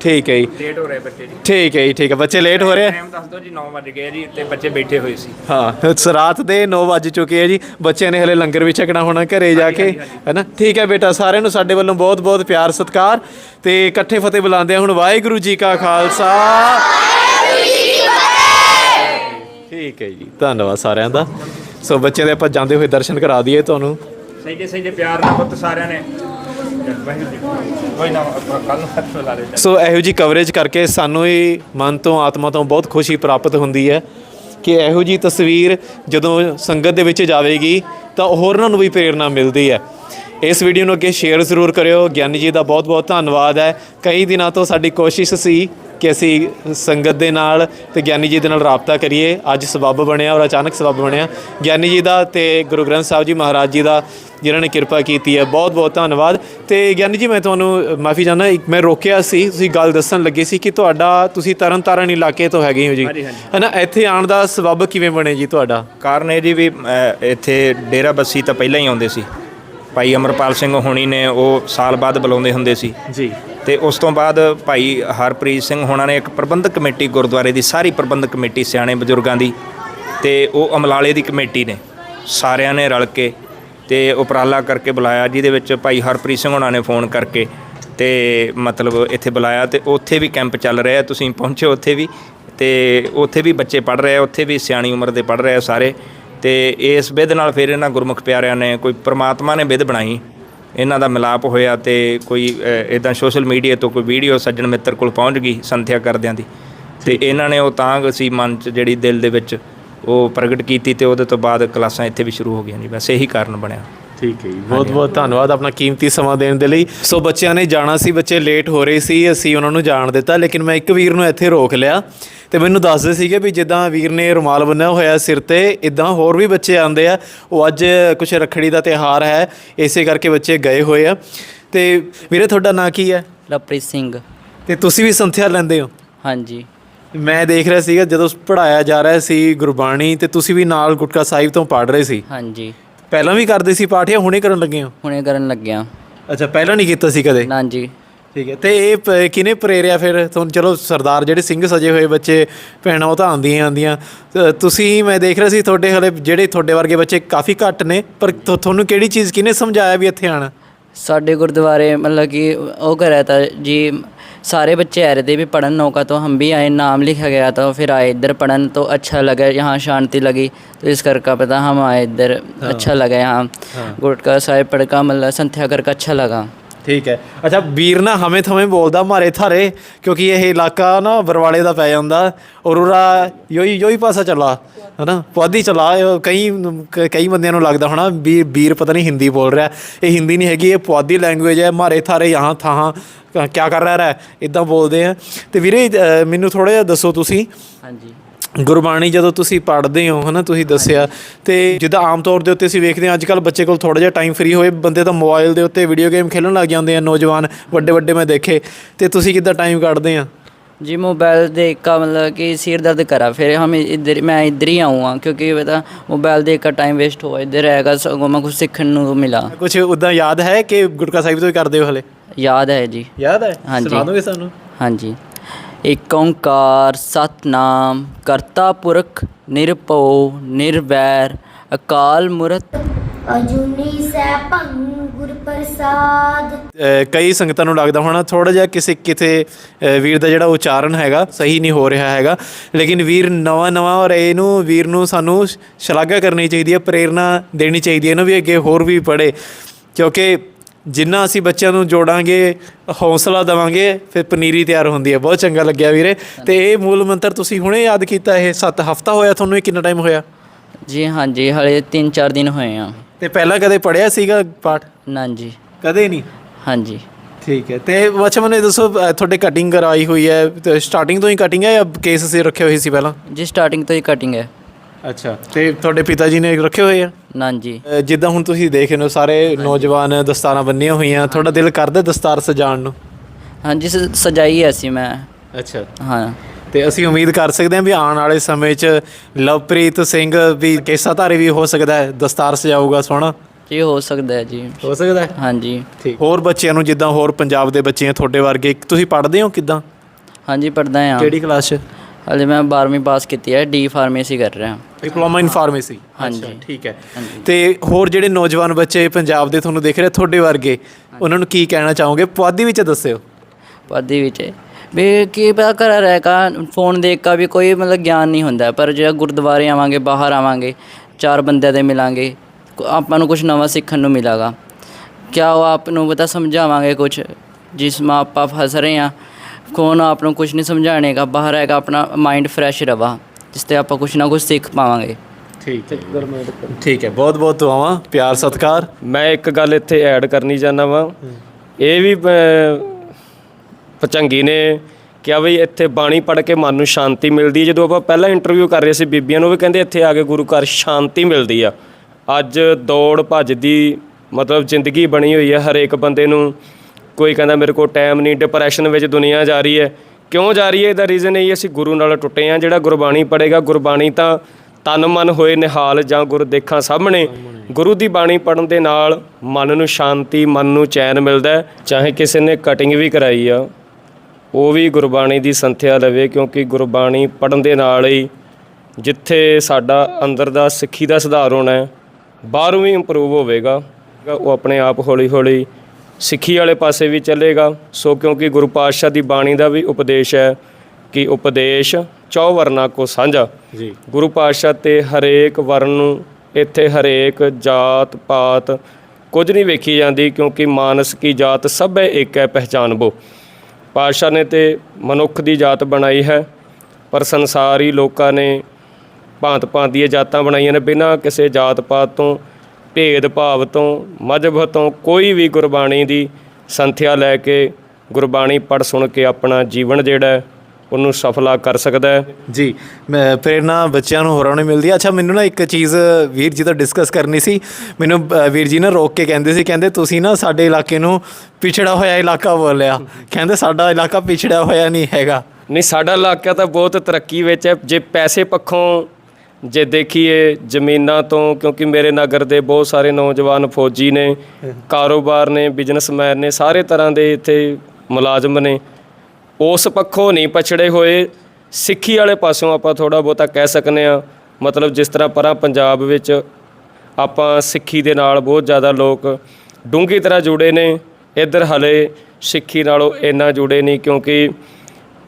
Speaker 4: ਠੀਕ ਹੈ ਜੀ।
Speaker 2: ਲੇਟ ਹੋ ਰਹੇ ਬੱਚੇ ਜੀ।
Speaker 4: ਠੀਕ ਹੈ ਜੀ ਠੀਕ ਹੈ। ਬੱਚੇ ਲੇਟ ਹੋ ਰਹੇ ਆ?
Speaker 2: ਟਾਈਮ ਦੱਸ ਦਿਓ ਜੀ 9 ਵਜ ਗਏ ਜੀ ਤੇ ਬੱਚੇ ਬੈਠੇ ਹੋਏ ਸੀ।
Speaker 4: ਹਾਂ ਸ- ਰਾਤ ਦੇ 9 ਵੱਜ ਚੁੱਕੇ ਆ ਜੀ। ਬੱਚਿਆਂ ਨੇ ਹਲੇ ਲੰਗਰ ਵੀ ਛਕਣਾ ਹੋਣਾ ਘਰੇ ਜਾ ਕੇ ਹੈਨਾ? ਠੀਕ ਹੈ ਬੇਟਾ ਸਾਰਿਆਂ ਨੂੰ ਸਾਡੇ ਵੱਲੋਂ ਬਹੁਤ ਬਹੁਤ ਪਿਆਰ ਸਤਿਕਾਰ ਤੇ ਇਕੱਠੇ ਫਤਿਹ ਬੁਲਾਉਂਦੇ ਆ ਹੁਣ ਵਾਹਿਗੁਰੂ ਜੀ ਕਾ ਖਾਲਸਾ। ਠੀਕ ਹੈ ਜੀ ਧੰਨਵਾਦ ਸਾਰਿਆਂ ਦਾ। ਸੋ ਬੱਚਿਆਂ ਦੇ ਆਪਾਂ ਜਾਂਦੇ ਹੋਏ ਦਰਸ਼ਨ ਕਰਾ ਦਈਏ ਤੁਹਾਨੂੰ।
Speaker 2: ਸਹੀ ਜੇ ਸਹੀ ਜੇ ਪਿਆਰ ਨਾਲ ਪੁੱਤ ਸਾਰਿਆਂ ਨੇ। ਕੋਈ ਨਾ ਕੱਲ ਨੂੰ ਹੱਥ ਲਾ ਦੇ
Speaker 4: ਸੋ ਇਹੋ ਜੀ ਕਵਰੇਜ ਕਰਕੇ ਸਾਨੂੰ ਹੀ ਮਨ ਤੋਂ, ਆਤਮਾ ਤੋਂ ਬਹੁਤ ਖੁਸ਼ੀ ਪ੍ਰਾਪਤ ਹੁੰਦੀ ਹੈ ਕਿ ਇਹੋ ਜੀ ਤਸਵੀਰ ਜਦੋਂ ਸੰਗਤ ਦੇ ਵਿੱਚ ਜਾਵੇਗੀ ਤਾਂ ਹੋਰਨਾਂ ਨੂੰ ਵੀ ਪ੍ਰੇਰਣਾ ਮਿਲਦੀ ਹੈ। ਇਸ ਵੀਡੀਓ ਨੂੰ ਅੱਗੇ ਸ਼ੇਅਰ ਜ਼ਰੂਰ ਕਰਿਓ। ਗਿਆਨੀ ਜੀ ਦਾ ਬਹੁਤ ਬਹੁਤ ਧੰਨਵਾਦ ਹੈ। ਕਈ ਦਿਨਾਂ ਤੋਂ ਸਾਡੀ ਕੋਸ਼ਿਸ਼ ਸੀ ਕਿ ਅਸੀਂ ਸੰਗਤ ਦੇ ਨਾਲ ਤੇ ਗਿਆਨੀ ਜੀ ਦੇ ਨਾਲ ਰਾਬਤਾ ਕਰੀਏ। ਅੱਜ ਸਬੱਬ ਬਣਿਆ ਔਰ ਅਚਾਨਕ ਸਬੱਬ ਬਣਿਆ। ਗਿਆਨੀ ਜੀ ਦਾ ਤੇ ਗੁਰੂ ਗ੍ਰੰਥ ਸਾਹਿਬ ਜੀ ਮਹਾਰਾਜ ਜੀ ਦਾ ਜਿਨ੍ਹਾਂ ਨੇ ਕਿਰਪਾ ਕੀਤੀ ਹੈ ਬਹੁਤ ਬਹੁਤ ਧੰਨਵਾਦ। ਤੇ ਗਿਆਨੀ ਜੀ ਮੈਂ ਤੁਹਾਨੂੰ ਮਾਫੀ ਚਾਹੁੰਦਾ ਇੱਕ ਮੈਂ ਰੋਕਿਆ ਸੀ ਤੁਸੀਂ ਗੱਲ ਦੱਸਣ ਲੱਗੇ ਸੀ ਕਿ ਤੁਹਾਡਾ ਤੁਸੀਂ ਤਰਨਤਾਰਨ ਇਲਾਕੇ ਤੋਂ ਹੈਗੇ ਹੋ ਜੀ। ਹਨਾ ਇੱਥੇ ਆਉਣ ਦਾ ਸਬੱਬ ਕਿਵੇਂ ਬਣੇ ਜੀ ਤੁਹਾਡਾ?
Speaker 2: ਕਾਰਨ ਇਹ ਜੀ ਵੀ ਇੱਥੇ ਡੇਰਾ ਬੱਸੀ ਤਾਂ ਪਹਿਲਾਂ ਹੀ ਆਉਂਦੇ ਸੀ। ਭਾਈ ਅਮਰਪਾਲ ਸਿੰਘ ਹੋਣੀ ਨੇ ਉਹ ਸਾਲ ਬਾਅਦ ਬੁਲਾਉਂਦੇ ਹੁੰਦੇ ਸੀ।
Speaker 4: ਜੀ।
Speaker 2: ਤੇ ਉਸ ਤੋਂ ਬਾਅਦ ਭਾਈ ਹਰਪ੍ਰੀਤ ਸਿੰਘ ਹੋਣਾ ਨੇ ਇੱਕ ਪ੍ਰਬੰਧਕ ਕਮੇਟੀ ਗੁਰਦੁਆਰੇ ਦੀ ਸਾਰੀ ਪ੍ਰਬੰਧਕ ਕਮੇਟੀ ਸਿਆਣੇ ਬਜ਼ੁਰਗਾਂ ਦੀ ਤੇ ਉਹ ਅਮਲਾਲੇ ਦੀ ਕਮੇਟੀ ਨੇ। ਸਾਰਿਆਂ ਨੇ ਰਲ ਕੇ ਤੇ ਉਪਰਾਲਾ ਕਰਕੇ ਬੁਲਾਇਆ ਜਿਹਦੇ ਵਿੱਚ ਭਾਈ ਹਰਪ੍ਰੀਤ ਸਿੰਘ ਹੋਣਾ ਨੇ ਫੋਨ ਕਰਕੇ ਤੇ ਮਤਲਬ ਇੱਥੇ ਬੁਲਾਇਆ ਤੇ ਉੱਥੇ ਵੀ ਕੈਂਪ ਚੱਲ ਰਿਹਾ ਤੁਸੀਂ ਪਹੁੰਚੇ ਉੱਥੇ ਵੀ ਤੇ ਉੱਥੇ ਵੀ ਬੱਚੇ ਪੜ ਰਹੇ ਆ ਉੱਥੇ ਵੀ ਸਿਆਣੀ ਉਮਰ ਦੇ ਪੜ ਰਹੇ ਆ ਸਾਰੇ ਤੇ ਇਸ ਵਿਧ ਨਾਲ ਫਿਰ ਇਹਨਾਂ ਗੁਰਮੁਖ ਪਿਆਰਿਆਂ ਨੇ ਕੋਈ ਪ੍ਰਮਾਤਮਾ ਨੇ ਵਿਧ ਬਣਾਈ ਇਹਨਾਂ ਦਾ ਮਿਲਾਪ ਹੋਇਆ ਤੇ ਕੋਈ ਇਦਾਂ ਸੋਸ਼ਲ ਮੀਡੀਆ ਤੋਂ ਕੋਈ ਵੀਡੀਓ ਸੱਜਣ ਮਿੱਤਰ ਕੋਲ ਪਹੁੰਚ ਗਈ ਸੰਥਿਆ ਕਰਦਿਆਂ ਦੀ ਤੇ ਇਹਨਾਂ ਨੇ ਉਹ ਤਾਂਗ ਸੀ ਮਨ 'ਚ ਜਿਹੜੀ ਦਿਲ ਦੇ ਵਿੱਚ ਉਹ ਪ੍ਰਗਟ ਕੀਤੀ ਤੇ ਉਹਦੇ ਤੋਂ ਬਾਅਦ ਕਲਾਸਾਂ ਇੱਥੇ ਵੀ ਸ਼ੁਰੂ ਹੋ ਗਈਆਂ ਜੀ। ਬਸ ਇਹੀ ਕਾਰਨ ਬਣਿਆ।
Speaker 4: ਠੀਕ ਹੈ ਜੀ। ਬਹੁਤ ਬਹੁਤ ਧੰਨਵਾਦ ਆਪਣਾ ਕੀਮਤੀ ਸਮਾਂ ਦੇਣ ਦੇ ਲਈ। ਸੋ ਬੱਚਿਆਂ ਨੇ ਜਾਣਾ ਸੀ ਬੱਚੇ ਲੇਟ ਹੋ ਰਹੇ ਸੀ ਅਸੀਂ ਉਹਨਾਂ ਨੂੰ ਜਾਣ ਦਿੱਤਾ ਲੇਕਿਨ ਮੈਂ ਇੱਕ ਵੀਰ ਨੂੰ ਇੱਥੇ ਰੋਕ ਲਿਆ ਤੇ ਮੈਨੂੰ ਦੱਸਦੇ ਸੀਗੇ ਵੀ ਜਿੱਦਾਂ ਵੀਰ ਨੇ ਰੁਮਾਲ ਬੰਨਿਆ ਹੋਇਆ ਸਿਰ ਤੇ ਇਦਾਂ ਹੋਰ ਵੀ ਬੱਚੇ ਆਉਂਦੇ ਆ। ਉਹ ਅੱਜ ਕੁਝ ਰੱਖੜੀ ਦਾ ਤਿਹਾਰ ਹੈ ਇਸੇ ਕਰਕੇ ਬੱਚੇ ਗਏ ਹੋਏ ਆ। ਤੇ ਵੀਰੇ ਤੁਹਾਡਾ ਨਾਂ ਕੀ ਹੈ?
Speaker 7: ਲਵਪ੍ਰੀਤ ਸਿੰਘ।
Speaker 4: ਤੇ ਤੁਸੀਂ ਵੀ ਸੰਥਿਆ ਲੈਂਦੇ ਹੋ?
Speaker 7: ਹਾਂਜੀ।
Speaker 4: ਮੈਂ ਦੇਖ ਰਿਹਾ ਸੀਗਾ ਜਦੋਂ ਪੜਾਇਆ ਜਾ ਰਿਹਾ ਸੀ ਗੁਰਬਾਣੀ ਤੇ ਤੁਸੀਂ ਵੀ ਨਾਲ ਗੁਟਕਾ ਸਾਹਿਬ ਤੋਂ ਪੜ ਰਹੇ ਸੀ।
Speaker 7: ਹਾਂਜੀ।
Speaker 4: ਪਹਿਲਾਂ ਵੀ ਕਰਦੇ ਸੀ ਪਾਠ ਹੁਣੇ ਕਰਨ ਲੱਗੇ ਹੋ?
Speaker 7: ਹੁਣੇ ਕਰਨ ਲੱਗਿਆ
Speaker 4: ਅੱਛਾ ਪਹਿਲਾਂ ਨਹੀਂ ਕੀਤਾ ਸੀ ਕਦੇ?
Speaker 7: ਹਾਂਜੀ।
Speaker 4: ਠੀਕ ਹੈ ਤੇ ਇਹ ਪ- ਪ੍ਰੇਰਿਆ ਫਿਰ? ਤੁਹਾਨੂੰ ਚਲੋ ਸਰਦਾਰ ਜਿਹੜੇ ਸਿੰਘ ਸਜੇ ਹੋਏ ਬੱਚੇ ਭੈਣਾਂ ਉਹ ਤਾਂ ਆਉਂਦੀਆਂ ਹੀ ਤੁਸੀਂ ਮੈਂ ਦੇਖ ਰਿਹਾ ਸੀ ਤੁਹਾਡੇ ਹਲੇ ਜਿਹੜੇ ਤੁਹਾਡੇ ਵਰਗੇ ਬੱਚੇ ਕਾਫੀ ਘੱਟ ਨੇ ਪਰ ਤੁਹਾਨੂੰ ਕਿਹੜੀ ਚੀਜ਼ ਕਿਨੇ ਸਮਝਾਇਆ ਵੀ ਇੱਥੇ ਆਣਾ
Speaker 7: ਸਾਡੇ ਗੁਰਦੁਆਰੇ ਮਤਲਬ ਕਿ ਉਹ ਕਰਿਆ ਤਾ ਜੀ सारे बच्चे आ रहे थे भी पढ़न नौका तो हम भी आए नाम लिखा गया था फिर आए इधर पढ़न तो अच्छा लगा यहाँ शांति लगी तो इस कर का पता हम आए इधर अच्छा लगा यहाँ। गुटका साहेब पढ़ का मतलब संध्या का अच्छा लगा।
Speaker 4: ਠੀਕ ਹੈ। ਅੱਛਾ, ਵੀਰ ਨਾ ਹਮੇ ਥਮੇ ਬੋਲਦਾ, ਮਾਰੇ ਥਾਰੇ, ਕਿਉਂਕਿ ਇਹ ਇਲਾਕਾ ਨਾ ਬਰਵਾਲੇ ਦਾ ਪੈ ਜਾਂਦਾ। ਔਰ ਉਰਾ ਯੋਈ ਯੋਈ ਪਾਸਾ ਚੱਲਾ, ਹਨਾ? ਪੁਆਧੀ ਚਲਾ ਕਈ ਕ- ਕਈ ਬੰਦਿਆਂ ਨੂੰ ਲੱਗਦਾ ਹੋਣਾ ਵੀ ਵੀਰ ਪਤਾ ਨਹੀਂ ਹਿੰਦੀ ਬੋਲ ਰਿਹਾ। ਇਹ ਹਿੰਦੀ ਨਹੀਂ ਹੈਗੀ, ਇਹ ਪੁਆਧੀ ਲੈਂਗੁਏਜ ਹੈ, ਮਾਰੇ ਥਾਰੇ ਯਹਾਂ ਥਾਹਾਂ ਕ- ਕਿਆ ਕਰ ਰਿਹਾ ਹੈ ਇਦਾਂ ਬੋਲਦੇ ਆ। ਤੇ ਵੀਰੇ ਮੈਨੂੰ ਥੋੜਾ ਜਿਹਾ ਦੱਸੋ ਤੁਸੀਂ।
Speaker 7: ਹਾਂਜੀ।
Speaker 4: ਗੁਰਬਾਣੀ ਜਦੋਂ ਤੁਸੀਂ ਪੜ੍ਹਦੇ ਹੋ ਹਨਾ ਤੁਸੀਂ ਦੱਸਿਆ ਤੇ ਜਿੱਦਾਂ ਆਮ ਤੌਰ ਦੇ ਉੱਤੇ ਅਸੀਂ ਵੇਖਦੇ ਹਾਂ ਅੱਜ ਕੱਲ ਬੱਚੇ ਕੋਲ ਥੋੜਾ ਜਿਹਾ ਟਾਈਮ ਫ੍ਰੀ ਹੋਏ ਬੰਦੇ ਤਾਂ ਮੋਬਾਈਲ ਦੇ ਉੱਤੇ ਵੀਡੀਓ ਗੇਮ ਖੇਲਣ ਲੱਗ ਜਾਂਦੇ ਆ ਨੌਜਵਾਨ ਵੱਡੇ ਵੱਡੇ ਮੈਂ ਦੇਖੇ ਤੇ ਤੁਸੀਂ ਕਿੱਦਾਂ ਟਾਈਮ ਕੱਢਦੇ ਆ
Speaker 7: जी मोबाइल देख का मतलब कि सिर दर्द करा फिर हम इधर मैं इधर ही आऊँगा क्योंकि पता मोबाइल देख का टाइम वेस्ट हुआ इधर रहेगा सगों मैं कुछ सीखने को मिला
Speaker 4: ਕੁਝ ਉਦਾਂ ਯਾਦ ਹੈ ਕਿ ਗੁਟਕਾ ਸਾਹਿਬ ਤੋਂ ਹੀ ਕਰਦੇ ਹੋ ਹਲੇ
Speaker 7: याद है जी
Speaker 4: ਯਾਦ ਹੈ
Speaker 7: ਹਾਂਜੀ।
Speaker 4: ਸੁਣਾ ਦੋਗੇ ਸਾਨੂੰ
Speaker 7: हाँ जी ਏਕ ਓਂਕਾਰ ਸਤਨਾਮ ਕਰਤਾ ਪੁਰਖ ਨਿਰਭਉ ਨਿਰਵੈਰ ਅਕਾਲ ਮੂਰਤ।
Speaker 3: ਅਜੂਨੀ ਸੈਭੰ ਗੁਰ ਪ੍ਰਸਾਦ।
Speaker 4: ਕਈ ਸੰਗਤਾਂ ਨੂੰ ਲੱਗਦਾ ਹੋਣਾ ਥੋੜਾ ਜਿਹਾ ਕਿਸੇ ਕਿਤੇ ਵੀਰ ਦਾ ਜਿਹੜਾ ਉਚਾਰਨ ਹੈਗਾ ਸਹੀ ਨਹੀਂ ਹੋ ਰਿਹਾ ਹੈਗਾ। ਲੇਕਿਨ ਵੀਰ ਨਵਾਂ ਨਵਾਂ ਔਰ ਇਹਨੂੰ ਵੀਰ ਨੂੰ ਸਾਨੂੰ ਸ਼ਲਾਘਾ ਕਰਨੀ ਚਾਹੀਦੀ ਹੈ ਪ੍ਰੇਰਣਾ ਦੇਣੀ ਚਾਹੀਦੀ ਹੈ ਇਹਨੂੰ ਵੀ ਅੱਗੇ ਹੋਰ ਵੀ ਪੜ੍ਹੇ। ਕਿਉਂਕਿ ਜਿੰਨਾ ਅਸੀਂ ਬੱਚਿਆਂ ਨੂੰ ਜੋੜਾਂਗੇ ਹੌਸਲਾ ਦਵਾਂਗੇ ਫਿਰ ਪਨੀਰੀ ਤਿਆਰ ਹੁੰਦੀ ਹੈ। ਬਹੁਤ ਚੰਗਾ ਲੱਗਿਆ ਵੀਰੇ। ਤੇ ਇਹ ਮੂਲ ਮੰਤਰ ਤੁਸੀਂ ਹੁਣੇ ਯਾਦ ਕੀਤਾ ਇਹ 7 ਹਫ਼ਤਾ ਹੋਇਆ ਤੁਹਾਨੂੰ ਇਹ ਕਿੰਨਾ ਟਾਈਮ ਹੋਇਆ?
Speaker 7: ਜੀ ਹਾਂਜੀ ਹਲੇ 3-4 ਦਿਨ ਹੋਏ ਆ।
Speaker 4: ਤੇ ਪਹਿਲਾਂ ਕਦੇ ਪੜਿਆ ਸੀਗਾ ਪਾਠ?
Speaker 7: ਨਾਂ ਜੀ।
Speaker 4: ਕਦੇ ਨਹੀਂ?
Speaker 7: ਹਾਂਜੀ।
Speaker 4: ਠੀਕ ਹੈ। ਤੇ ਬੱਚਾ ਮੈਨੂੰ ਇਹ ਦੱਸੋ ਅ, ਤੁਹਾਡੇ ਕਟਿੰਗ ਕਰਾਈ ਹੋਈ ਹੈ ਸਟਾਰਟਿੰਗ ਤੋਂ ਹੀ ਕਟਿੰਗ ਹੈ ਜਾਂ ਕੇਸ ਸੇ ਰੱਖੇ ਹੋਏ ਸੀ ਪਹਿਲਾਂ?
Speaker 7: ਜੀ ਸਟਾਰਟਿੰਗ ਤੋਂ ਹੀ ਕਟਿੰਗ ਹੈ।
Speaker 4: ਅੱਛਾ ਤੇ ਤੁਹਾਡੇ ਪਿਤਾ ਜੀ ਨੇ ਰੱਖੇ ਹੋਏ ਆ?
Speaker 7: ਨਾਂਜੀ
Speaker 4: ਅ, ਜਿੱਦਾਂ ਹੁਣ ਤੁਸੀਂ ਦੇਖ ਰਹੇ ਹੋ ਸਾਰੇ ਨੌਜਵਾਨ ਦਸਤਾਰਾਂ ਬੰਨੀਆਂ ਹੋਈਆਂ ਤੁਹਾਡਾ ਦਿਲ ਕਰਦਾ ਦਸਤਾਰ ਸਜਾਉਣ ਨੂੰ?
Speaker 7: ਹਾਂਜੀ ਸ- ਸਜਾਈ ਐ ਸੀ ਮੈਂ।
Speaker 4: ਅੱਛਾ।
Speaker 7: ਹਾਂ।
Speaker 4: ਤੇ ਅਸੀਂ ਉਮੀਦ ਕਰ ਸਕਦੇ ਹਾਂ ਵੀ ਆਉਣ ਵਾਲੇ ਸਮੇਂ 'ਚ ਲਵਪ੍ਰੀਤ ਸਿੰਘ ਵੀ ਕੇਸਾ ਕੇਸਾਧਾਰੀ ਵੀ ਹੋ ਸਕਦਾ ਹੈ ਦਸਤਾਰ ਸਜਾਊਗਾ ਸੋਹਣਾ।
Speaker 7: ਜੀ ਹੋ ਸਕਦਾ ਜੀ।
Speaker 4: ਹੋ ਸਕਦਾ ਹੈ?
Speaker 7: ਹਾਂਜੀ।
Speaker 4: ਠੀਕ। ਹੋਰ ਬੱਚਿਆਂ ਨੂੰ ਜਿੱਦਾਂ ਹੋਰ ਪੰਜਾਬ ਦੇ ਬੱਚੇ ਆ ਤੁਹਾਡੇ ਵਰਗੇ ਤੁਸੀਂ ਪੜ੍ਹਦੇ ਹੋ ਕਿੱਦਾਂ?
Speaker 7: ਹਾਂਜੀ ਪੜਦਾ ਆ
Speaker 4: ਕਿਹੜੀ ਕਲਾਸ 'ਚ?
Speaker 7: ਹਲੇ ਮੈਂ 12ਵੀਂ ਪਾਸ ਕੀਤੀ ਹੈ ਡੀ ਫਾਰਮੇਸੀ ਕਰ ਰਿਹਾ।
Speaker 4: Diploma in pharmacy.
Speaker 7: ਹਾਂਜੀ।
Speaker 4: ਠੀਕ ਹੈ। ਤੇ ਹੋਰ ਜਿਹੜੇ ਨੌਜਵਾਨ ਬੱਚੇ ਪੰਜਾਬ ਦੇ ਤੁਹਾਨੂੰ ਦੇਖ ਰਹੇ ਤੁਹਾਡੇ ਵਰਗੇ ਉਹਨਾਂ ਨੂੰ ਕੀ ਕਹਿਣਾ ਚਾਹੋਗੇ? ਪੁਆਧੀ ਵਿੱਚ ਦੱਸਿਓ।
Speaker 7: ਪਾਦੀ ਵਿੱਚ। ਵੀ ਕੀ ਪਤਾ ਘਰ ਰਹਿ ਕਾ ਫੋਨ ਦੇਖ ਕਾ ਵੀ ਕੋਈ ਮਤਲਬ ਗਿਆਨ ਨਹੀਂ ਹੁੰਦਾ ਪਰ ਜੇ ਗੁਰਦੁਆਰੇ ਆਵਾਂਗੇ ਬਾਹਰ ਆਵਾਂਗੇ ਚਾਰ ਬੰਦਿਆਂ ਦੇ ਮਿਲਾਂਗੇ ਆਪਾਂ ਨੂੰ ਕੁਝ ਨਵਾਂ ਸਿੱਖਣ ਨੂੰ ਮਿਲਾਗਾ। ਕਿਆ ਉਹ ਆਪ ਨੂੰ ਪਤਾ ਸਮਝਾਵਾਂਗੇ ਕੁਝ ਜਿਸ ਮਾ ਆਪਾਂ ਫਸ ਰਹੇ ਆ ਕੌਣ ਆਪ ਨੂੰ ਕੁਝ ਨਹੀਂ ਸਮਝਾਣੇ ਕਾ ਬਾਹਰ ਆਏਗਾ ਆਪਣਾ ਮਾਈਂਡ ਫਰੈਸ਼ ਰਵਾ ਜਿਸ ਤੇ ਆਪਾਂ ਕੁਝ ਨਾ ਕੁਝ ਸਿੱਖ ਪਾਵਾਂਗੇ।
Speaker 4: ਠੀਕ ਹੈ। ਠੀਕ ਹੈ। ਬਹੁਤ ਬਹੁਤ ਦੁਆਵਾਂ। ਪਿਆਰ ਸਤਿਕਾਰ।
Speaker 6: ਮੈਂ ਇੱਕ ਗੱਲ ਇੱਥੇ ਐਡ ਕਰਨੀ ਚਾਹੁੰਦਾ ਵਾਂ। ਇਹ ਵੀ ਪਚੰਗੀ ਨੇ ਕਿਹਾ ਬਈ ਇੱਥੇ ਬਾਣੀ ਪੜ੍ਹ ਕੇ ਮਨ ਨੂੰ ਸ਼ਾਂਤੀ ਮਿਲਦੀ ਹੈ। ਜਦੋਂ ਆਪਾਂ ਪਹਿਲਾਂ ਇੰਟਰਵਿਊ ਕਰ ਰਹੇ ਸੀ ਬੀਬੀਆਂ ਨੂੰ ਉਹ ਵੀ ਕਹਿੰਦੇ ਇੱਥੇ ਆ ਕੇ ਗੁਰੂ ਘਰ ਸ਼ਾਂਤੀ ਮਿਲਦੀ ਆ। ਅੱਜ ਦੌੜ ਭੱਜ ਦੀ ਮਤਲਬ ਜ਼ਿੰਦਗੀ ਬਣੀ ਹੋਈ ਹੈ ਹਰੇਕ ਬੰਦੇ ਨੂੰ। ਕੋਈ ਕਹਿੰਦਾ ਮੇਰੇ ਕੋਲ ਟਾਈਮ ਨਹੀਂ ਡਿਪਰੈਸ਼ਨ ਵਿੱਚ ਦੁਨੀਆ ਜਾ ਰਹੀ ਹੈ। ਕਿਉਂ ਜਾ ਰਹੀ ਹੈ? ਇਹਦਾ ਰੀਜ਼ਨ ਇਹ ਅਸੀਂ ਗੁਰੂ ਨਾਲ ਟੁੱਟੇ ਆ ਜਿਹੜਾ ਗੁਰਬਾਣੀ ਪੜ੍ਹੇਗਾ, ਗੁਰਬਾਣੀ ਤਾਂ ਤਨ ਮਨ ਹੋਏ ਨਿਹਾਲ ਜਾਂ ਗੁਰ ਦੇਖਾਂ ਸਾਹਮਣੇ। ਗੁਰੂ ਦੀ ਬਾਣੀ ਪੜਨ ਦੇ ਨਾਲ ਮਨ ਨੂੰ ਸ਼ਾਂਤੀ, ਮਨ ਨੂੰ ਚੈਨ ਮਿਲਦਾ ਚਾਹੇ ਕਿਸੇ ਨੇ ਕਟਿੰਗ ਵੀ ਕਰਾਈ ਆ, ਉਹ ਵੀ ਗੁਰਬਾਣੀ ਦੀ ਸੰਥਿਆ ਲਵੇ, ਕਿਉਂਕਿ ਗੁਰਬਾਣੀ ਪੜਨ ਦੇ ਨਾਲ ਹੀ ਜਿੱਥੇ ਸਾਡਾ ਅੰਦਰ ਦਾ ਸਿੱਖੀ ਦਾ ਸੁਧਾਰ ਹੋਣਾ ਹੈ, ਬਾਹਰੋਂ ਵੀ ਇੰਪਰੂਵ ਹੋਵੇਗਾ। ਉਹ ਆਪਣੇ ਆਪ ਹੌਲੀ ਹੌਲੀ ਸਿੱਖੀ ਵਾਲੇ ਪਾਸੇ ਵੀ ਚੱਲੇਗਾ। ਸੋ ਕਿਉਂਕਿ ਗੁਰੂ ਪਾਤਸ਼ਾਹ ਦੀ ਬਾਣੀ ਦਾ ਵੀ ਉਪਦੇਸ਼ ਹੈ ਕਿ ਉਪਦੇਸ਼ ਚੌ ਵਰਨਾ ਕੋ ਸਾਂਝਾ।
Speaker 4: ਜੀ।
Speaker 6: ਗੁਰੂ ਪਾਤਸ਼ਾਹ ਤੇ ਹਰੇਕ ਵਰਨ ਨੂੰ ਇੱਥੇ ਹਰੇਕ ਜਾਤ ਪਾਤ ਕੁਝ ਨਹੀਂ ਵੇਖੀ ਜਾਂਦੀ ਕਿਉਂਕਿ ਮਾਨਸ ਕੀ ਜਾਤ ਸਭੇ ਇੱਕ ਹੈ ਪਹਿਚਾਨਬੋ। ਪਾਤਸ਼ਾਹ ਨੇ ਤੇ ਮਨੁੱਖ ਦੀ ਜਾਤ ਬਣਾਈ ਹੈ ਪਰ ਸੰਸਾਰੀ ਲੋਕਾਂ ਨੇ ਭਾਂਤ ਭਾਂਤ ਦੀਆਂ ਜਾਤਾਂ ਬਣਾਈਆਂ ਨੇ। ਬਿਨਾਂ ਕਿਸੇ ਜਾਤ ਪਾਤ ਤੋਂ ਭੇਦ ਭਾਵ ਤੋਂ ਮਜ਼ਹਬ ਤੋਂ ਕੋਈ ਵੀ ਗੁਰਬਾਣੀ ਦੀ ਸੰਥਿਆ ਲੈ ਕੇ ਗੁਰਬਾਣੀ ਪੜ੍ਹ ਸੁਣ ਕੇ ਆਪਣਾ ਜੀਵਨ ਜਿਹੜਾ ਉਹਨੂੰ ਸਫਲਾ ਕਰ ਸਕਦਾ ਹੈ।
Speaker 4: ਜੀ ਮੈਂ ਪ੍ਰੇਰਨਾ ਬੱਚਿਆਂ ਨੂੰ ਹੋਰਾਂ ਨੂੰ ਮਿਲਦੀ ਹੈ। ਅੱਛਾ ਮੈਨੂੰ ਨਾ ਇੱਕ ਚੀਜ਼ ਵੀਰ ਜੀ ਤੋਂ ਡਿਸਕਸ ਕਰਨੀ ਸੀ। ਮੈਨੂੰ ਵੀਰ ਜੀ ਨਾ ਰੋਕ ਕੇ ਕਹਿੰਦੇ ਸੀ ਕਹਿੰਦੇ ਤੁਸੀਂ ਨਾ ਸਾਡੇ ਇਲਾਕੇ ਨੂੰ ਪਿਛੜਾ ਹੋਇਆ ਇਲਾਕਾ ਬੋਲਿਆ। ਕਹਿੰਦੇ ਸਾਡਾ ਇਲਾਕਾ ਪਿਛੜਿਆ ਹੋਇਆ ਨਹੀਂ ਹੈਗਾ।
Speaker 6: ਨਹੀਂ ਸਾਡਾ ਇਲਾਕਾ ਤਾਂ ਬਹੁਤ ਤਰੱਕੀ ਵਿੱਚ ਹੈ। ਜੇ ਪੈਸੇ ਪੱਖੋਂ ਜੇ ਦੇਖੀਏ ਜ਼ਮੀਨਾਂ ਤੋਂ, ਕਿਉਂਕਿ ਮੇਰੇ ਨਗਰ ਦੇ ਬਹੁਤ ਸਾਰੇ ਨੌਜਵਾਨ ਫੌਜੀ ਨੇ, ਕਾਰੋਬਾਰ ਨੇ ਬਿਜ਼ਨਸਮੈਨ ਨੇ, ਸਾਰੇ ਤਰ੍ਹਾਂ ਦੇ ਇੱਥੇ ਮੁਲਾਜ਼ਮ ਨੇ। ਉਸ ਪੱਖੋਂ ਨਹੀਂ ਪਛੜੇ ਹੋਏ, ਸਿੱਖੀ ਵਾਲੇ ਪਾਸਿਓਂ ਆਪਾਂ ਥੋੜਾ ਬਹੁਤਾ ਕਹਿ ਸਕਨੇ ਆ ਮਤਲਬ ਜਿਸ ਤਰ੍ਹਾਂ ਪਰਾਂ ਪੰਜਾਬ ਵਿੱਚ ਆਪਾਂ ਸਿੱਖੀ ਦੇ ਨਾਲ ਬਹੁਤ ਜ਼ਿਆਦਾ ਲੋਕ ਡੂੰਘੀ ਤਰ੍ਹਾਂ ਜੁੜੇ ਨੇ, ਇੱਧਰ ਹਲੇ ਸਿੱਖੀ ਨਾਲੋਂ ਇੰਨਾ ਜੁੜੇ ਨਹੀਂ, ਕਿਉਂਕਿ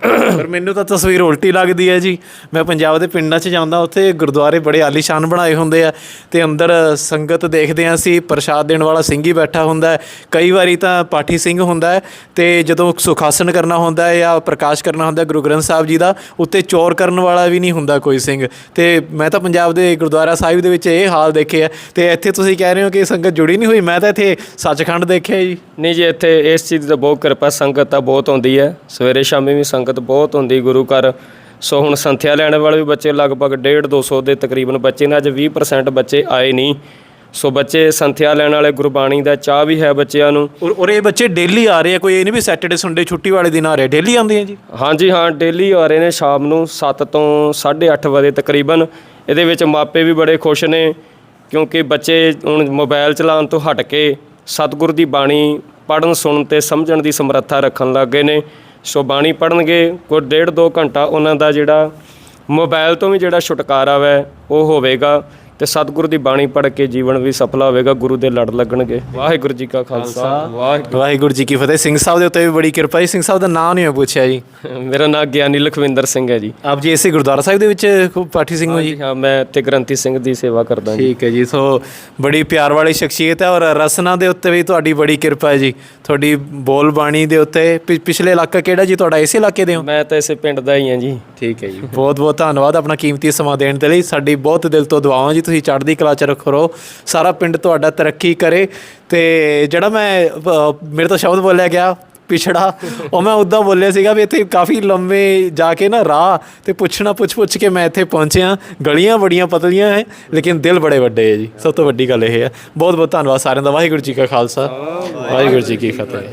Speaker 4: ਪਰ ਮੈਨੂੰ ਤਾਂ ਤਸਵੀਰ ਉਲਟੀ ਲੱਗਦੀ ਹੈ ਜੀ। ਮੈਂ ਪੰਜਾਬ ਦੇ ਪਿੰਡਾਂ 'ਚ ਜਾਂਦਾ, ਉੱਥੇ ਗੁਰਦੁਆਰੇ ਬੜੇ ਆਲੀਸ਼ਾਨ ਬਣਾਏ ਹੁੰਦੇ ਆ ਤੇ ਅੰਦਰ ਸੰਗਤ ਦੇਖਦੇ ਆ ਸੀ ਪ੍ਰਸ਼ਾਦ ਦੇਣ ਵਾਲਾ ਸਿੰਘ ਹੀ ਬੈਠਾ ਹੁੰਦਾ ਹੈ। ਕਈ ਵਾਰੀ ਤਾਂ ਪਾਠੀ ਸਿੰਘ ਹੁੰਦਾ ਹੈ ਤੇ ਜਦੋਂ ਸੁਖਾਸਨ ਕਰਨਾ ਹੁੰਦਾ ਹੈ ਜਾਂ ਪ੍ਰਕਾਸ਼ ਕਰਨਾ ਹੁੰਦਾ ਗੁਰੂ ਗ੍ਰੰਥ ਸਾਹਿਬ ਜੀ ਦਾ, ਉੱਤੇ ਚੋਰ ਕਰਨ ਵਾਲਾ ਵੀ ਨਹੀਂ ਹੁੰਦਾ ਕੋਈ ਸਿੰਘ। ਤੇ ਮੈਂ ਤਾਂ ਪੰਜਾਬ ਦੇ ਗੁਰਦੁਆਰਾ ਸਾਹਿਬ ਦੇ ਵਿੱਚ ਇਹ ਹਾਲ ਦੇਖੇ ਆ ਤੇ ਇੱਥੇ ਤੁਸੀਂ ਕਹਿ ਰਹੇ ਹੋ ਕਿ ਸੰਗਤ ਜੁੜੀ ਨਹੀਂ ਹੋਈ? ਮੈਂ ਤਾਂ ਇੱਥੇ ਸੱਚਖੰਡ ਦੇਖਿਆ ਜੀ।
Speaker 6: ਨਹੀਂ ਜੀ, ਇੱਥੇ ਇਸ ਚੀਜ਼ ਦਾ ਬਹੁਤ ਕਿਰਪਾ, ਸੰਗਤ ਤਾਂ ਬਹੁਤ ਆਉਂਦੀ ਹੈ। ਸਵੇਰੇ ਸ਼ਾਮੀ ਵੀ ਸੰਗਤ ਬਹੁਤ ਹੁੰਦੀ ਗੁਰੂ ਘਰ। ਸੋ ਹੁਣ ਸੰਥਿਆ ਲੈਣ ਵਾਲੇ ਵੀ ਬੱਚੇ ਲਗਭਗ 1.5 200 ਦੇ ਤਕਰੀਬਨ ਬੱਚੇ ਨੇ ਅੱਜ 20% ਬੱਚੇ ਆਏ ਨਹੀਂ। ਸੋ ਬੱਚੇ ਸੰਥਿਆ ਲੈਣ ਵਾਲੇ ਗੁਰਬਾਣੀ ਦਾ ਚਾਹ ਵੀ ਹੈ ਬੱਚਿਆਂ ਨੂੰ।
Speaker 4: ਔਰ ਔਰ ਇਹ ਬੱਚੇ ਡੇਲੀ ਆ ਰਹੇ ਆ ਕੋਈ ਇਹ ਨਹੀਂ ਵੀ ਸੈਟਰਡੇ ਸੰਡੇ ਛੁੱਟੀ ਵਾਲੇ ਦਿਨ ਆ ਰਹੇ ਡੇਲੀ ਆਉਂਦੇ ਆ ਜੀ?
Speaker 6: ਹਾਂਜੀ ਹਾਂ ਡੇਲੀ ਆ ਰਹੇ ਨੇ ਸ਼ਾਮ ਨੂੰ 7 ਤੋਂ 8:30 ਵਜੇ ਤਕਰੀਬਨ। ਇਹਦੇ ਵਿੱਚ ਮਾਪੇ ਵੀ ਬੜੇ ਖੁਸ਼ ਨੇ ਕਿਉਂਕਿ ਬੱਚੇ ਹੁਣ ਮੋਬਾਈਲ ਚਲਾਉਣ ਤੋਂ ਹਟ ਕੇ ਸਤਿਗੁਰ ਦੀ ਬਾਣੀ ਪੜਨ ਸੁਣਨ ਤੇ ਸਮਝਣ ਦੀ ਸਮਰੱਥਾ ਰੱਖਣ ਲੱਗ ਗਏ ਨੇ। ਸੋ ਬਾਣੀ ਪੜਨਗੇ ਕੋਈ ਡੇਢ ਦੋ ਘੰਟਾ ਉਹਨਾਂ ਦਾ ਜਿਹੜਾ ਮੋਬਾਈਲ ਤੋਂ ਵੀ ਜਿਹੜਾ ਛੁਟਕਾਰਾ ਵੈ, ਉਹ ਹੋਵੇਗਾ। ਤੇ ਸਤਿਗੁਰ ਦੀ ਬਾਣੀ ਪੜ੍ਹ ਕੇ ਜੀਵਨ ਵੀ ਸਫਲਾ ਹੋਵੇਗਾ ਗੁਰੂ ਦੇ ਲੜ ਲੱਗਣਗੇ। ਵਾਹਿਗੁਰੂ ਜੀ ਕਾ ਖਾਲਸਾ। ਵਾਹਿਗੁਰੂ
Speaker 4: ਵਾਹਿਗੁਰੂ ਜੀ ਕੀ ਫਤਿਹ। ਸਿੰਘ ਸਾਹਿਬ ਦੇ ਉੱਤੇ ਵੀ ਬੜੀ ਕਿਰਪਾ ਜੀ। ਸਿੰਘ ਸਾਹਿਬ ਦਾ ਨਾਮ ਨਹੀਂ ਮੈਂ ਪੁੱਛਿਆ ਜੀ।
Speaker 6: ਮੇਰਾ ਨਾਮ ਗਿਆਨੀ ਲਖਵਿੰਦਰ ਸਿੰਘ ਹੈ ਜੀ।
Speaker 4: ਆਪ ਜੀ ਇਸੇ ਗੁਰਦੁਆਰਾ ਸਾਹਿਬ ਦੇ ਵਿੱਚ ਪਾਠੀ ਸਿੰਘ ਹੋ ਜੀ?
Speaker 6: ਹਾਂ ਮੈਂ ਤੇ ਗ੍ਰੰਥੀ ਸਿੰਘ ਦੀ ਸੇਵਾ ਕਰਦਾ ਜੀ।
Speaker 4: ਠੀਕ ਹੈ ਜੀ। ਸੋ ਬੜੀ ਪਿਆਰ ਵਾਲੀ ਸ਼ਖਸੀਅਤ ਹੈ ਔਰ ਰਸਨਾ ਦੇ ਉੱਤੇ ਵੀ ਤੁਹਾਡੀ ਬੜੀ ਕਿਰਪਾ ਹੈ ਜੀ। ਤੁਹਾਡੀ ਬੋਲ ਬਾਣੀ ਦੇ ਉੱਤੇ ਪਿ- ਪਿਛਲੇ ਇਲਾਕਾ ਕਿਹੜਾ ਜੀ? ਤੁਹਾਡਾ ਇਸੇ ਇਲਾਕੇ ਦੇ ਹੋ?
Speaker 6: ਮੈਂ ਤਾਂ ਇਸੇ ਪਿੰਡ ਦਾ ਹੀ ਹਾਂ ਜੀ।
Speaker 4: ਠੀਕ ਹੈ ਜੀ। ਬਹੁਤ ਬਹੁਤ ਧੰਨਵਾਦ ਆਪਣਾ ਕੀਮਤੀ ਸਮਾਂ ਦੇਣ ਦੇ ਲਈ। ਸਾਡੀ ਬਹੁਤ ਦਿਲ ਤੋਂ ਦੁਆਵਾਂ ਜੀ ਤੁਸੀਂ ਚੜ੍ਹਦੀ ਕਲਾ ਚ ਰੱਖੋ ਸਾਰਾ ਪਿੰਡ ਤੁਹਾਡਾ ਤਰੱਕੀ ਕਰੇ। ਤੇ ਜਿਹੜਾ ਮੈਂ ਮੇਰੇ ਤੋਂ ਸ਼ਬਦ ਬੋਲਿਆ ਗਿਆ ਪਿਛੜਾ ਉਹ ਮੈਂ ਉਦਾਂ ਬੋਲਿਆ ਸੀਗਾ ਵੀ ਇੱਥੇ ਕਾਫੀ ਲੰਮੇ ਜਾ ਕੇ ਨਾ ਰਾਹ ਤੇ ਪੁੱਛਣਾ ਪੁੱਛ ਪੁੱਛ ਕੇ ਮੈਂ ਇੱਥੇ ਪਹੁੰਚਿਆ। ਗਲੀਆਂ ਬੜੀਆਂ ਪਤਲੀਆਂ ਹੈ ਲੇਕਿਨ ਦਿਲ ਬੜੇ ਵੱਡੇ ਹੈ ਜੀ। ਸਭ ਤੋਂ ਵੱਡੀ ਗੱਲ ਇਹ ਹੈ। ਬਹੁਤ ਬਹੁਤ ਧੰਨਵਾਦ ਸਾਰਿਆਂ ਦਾ। ਵਾਹਿਗੁਰੂ ਜੀ ਕਾ ਖਾਲਸਾ। ਵਾਹਿਗੁਰੂ ਜੀ ਕੀ ਫਤਿਹ।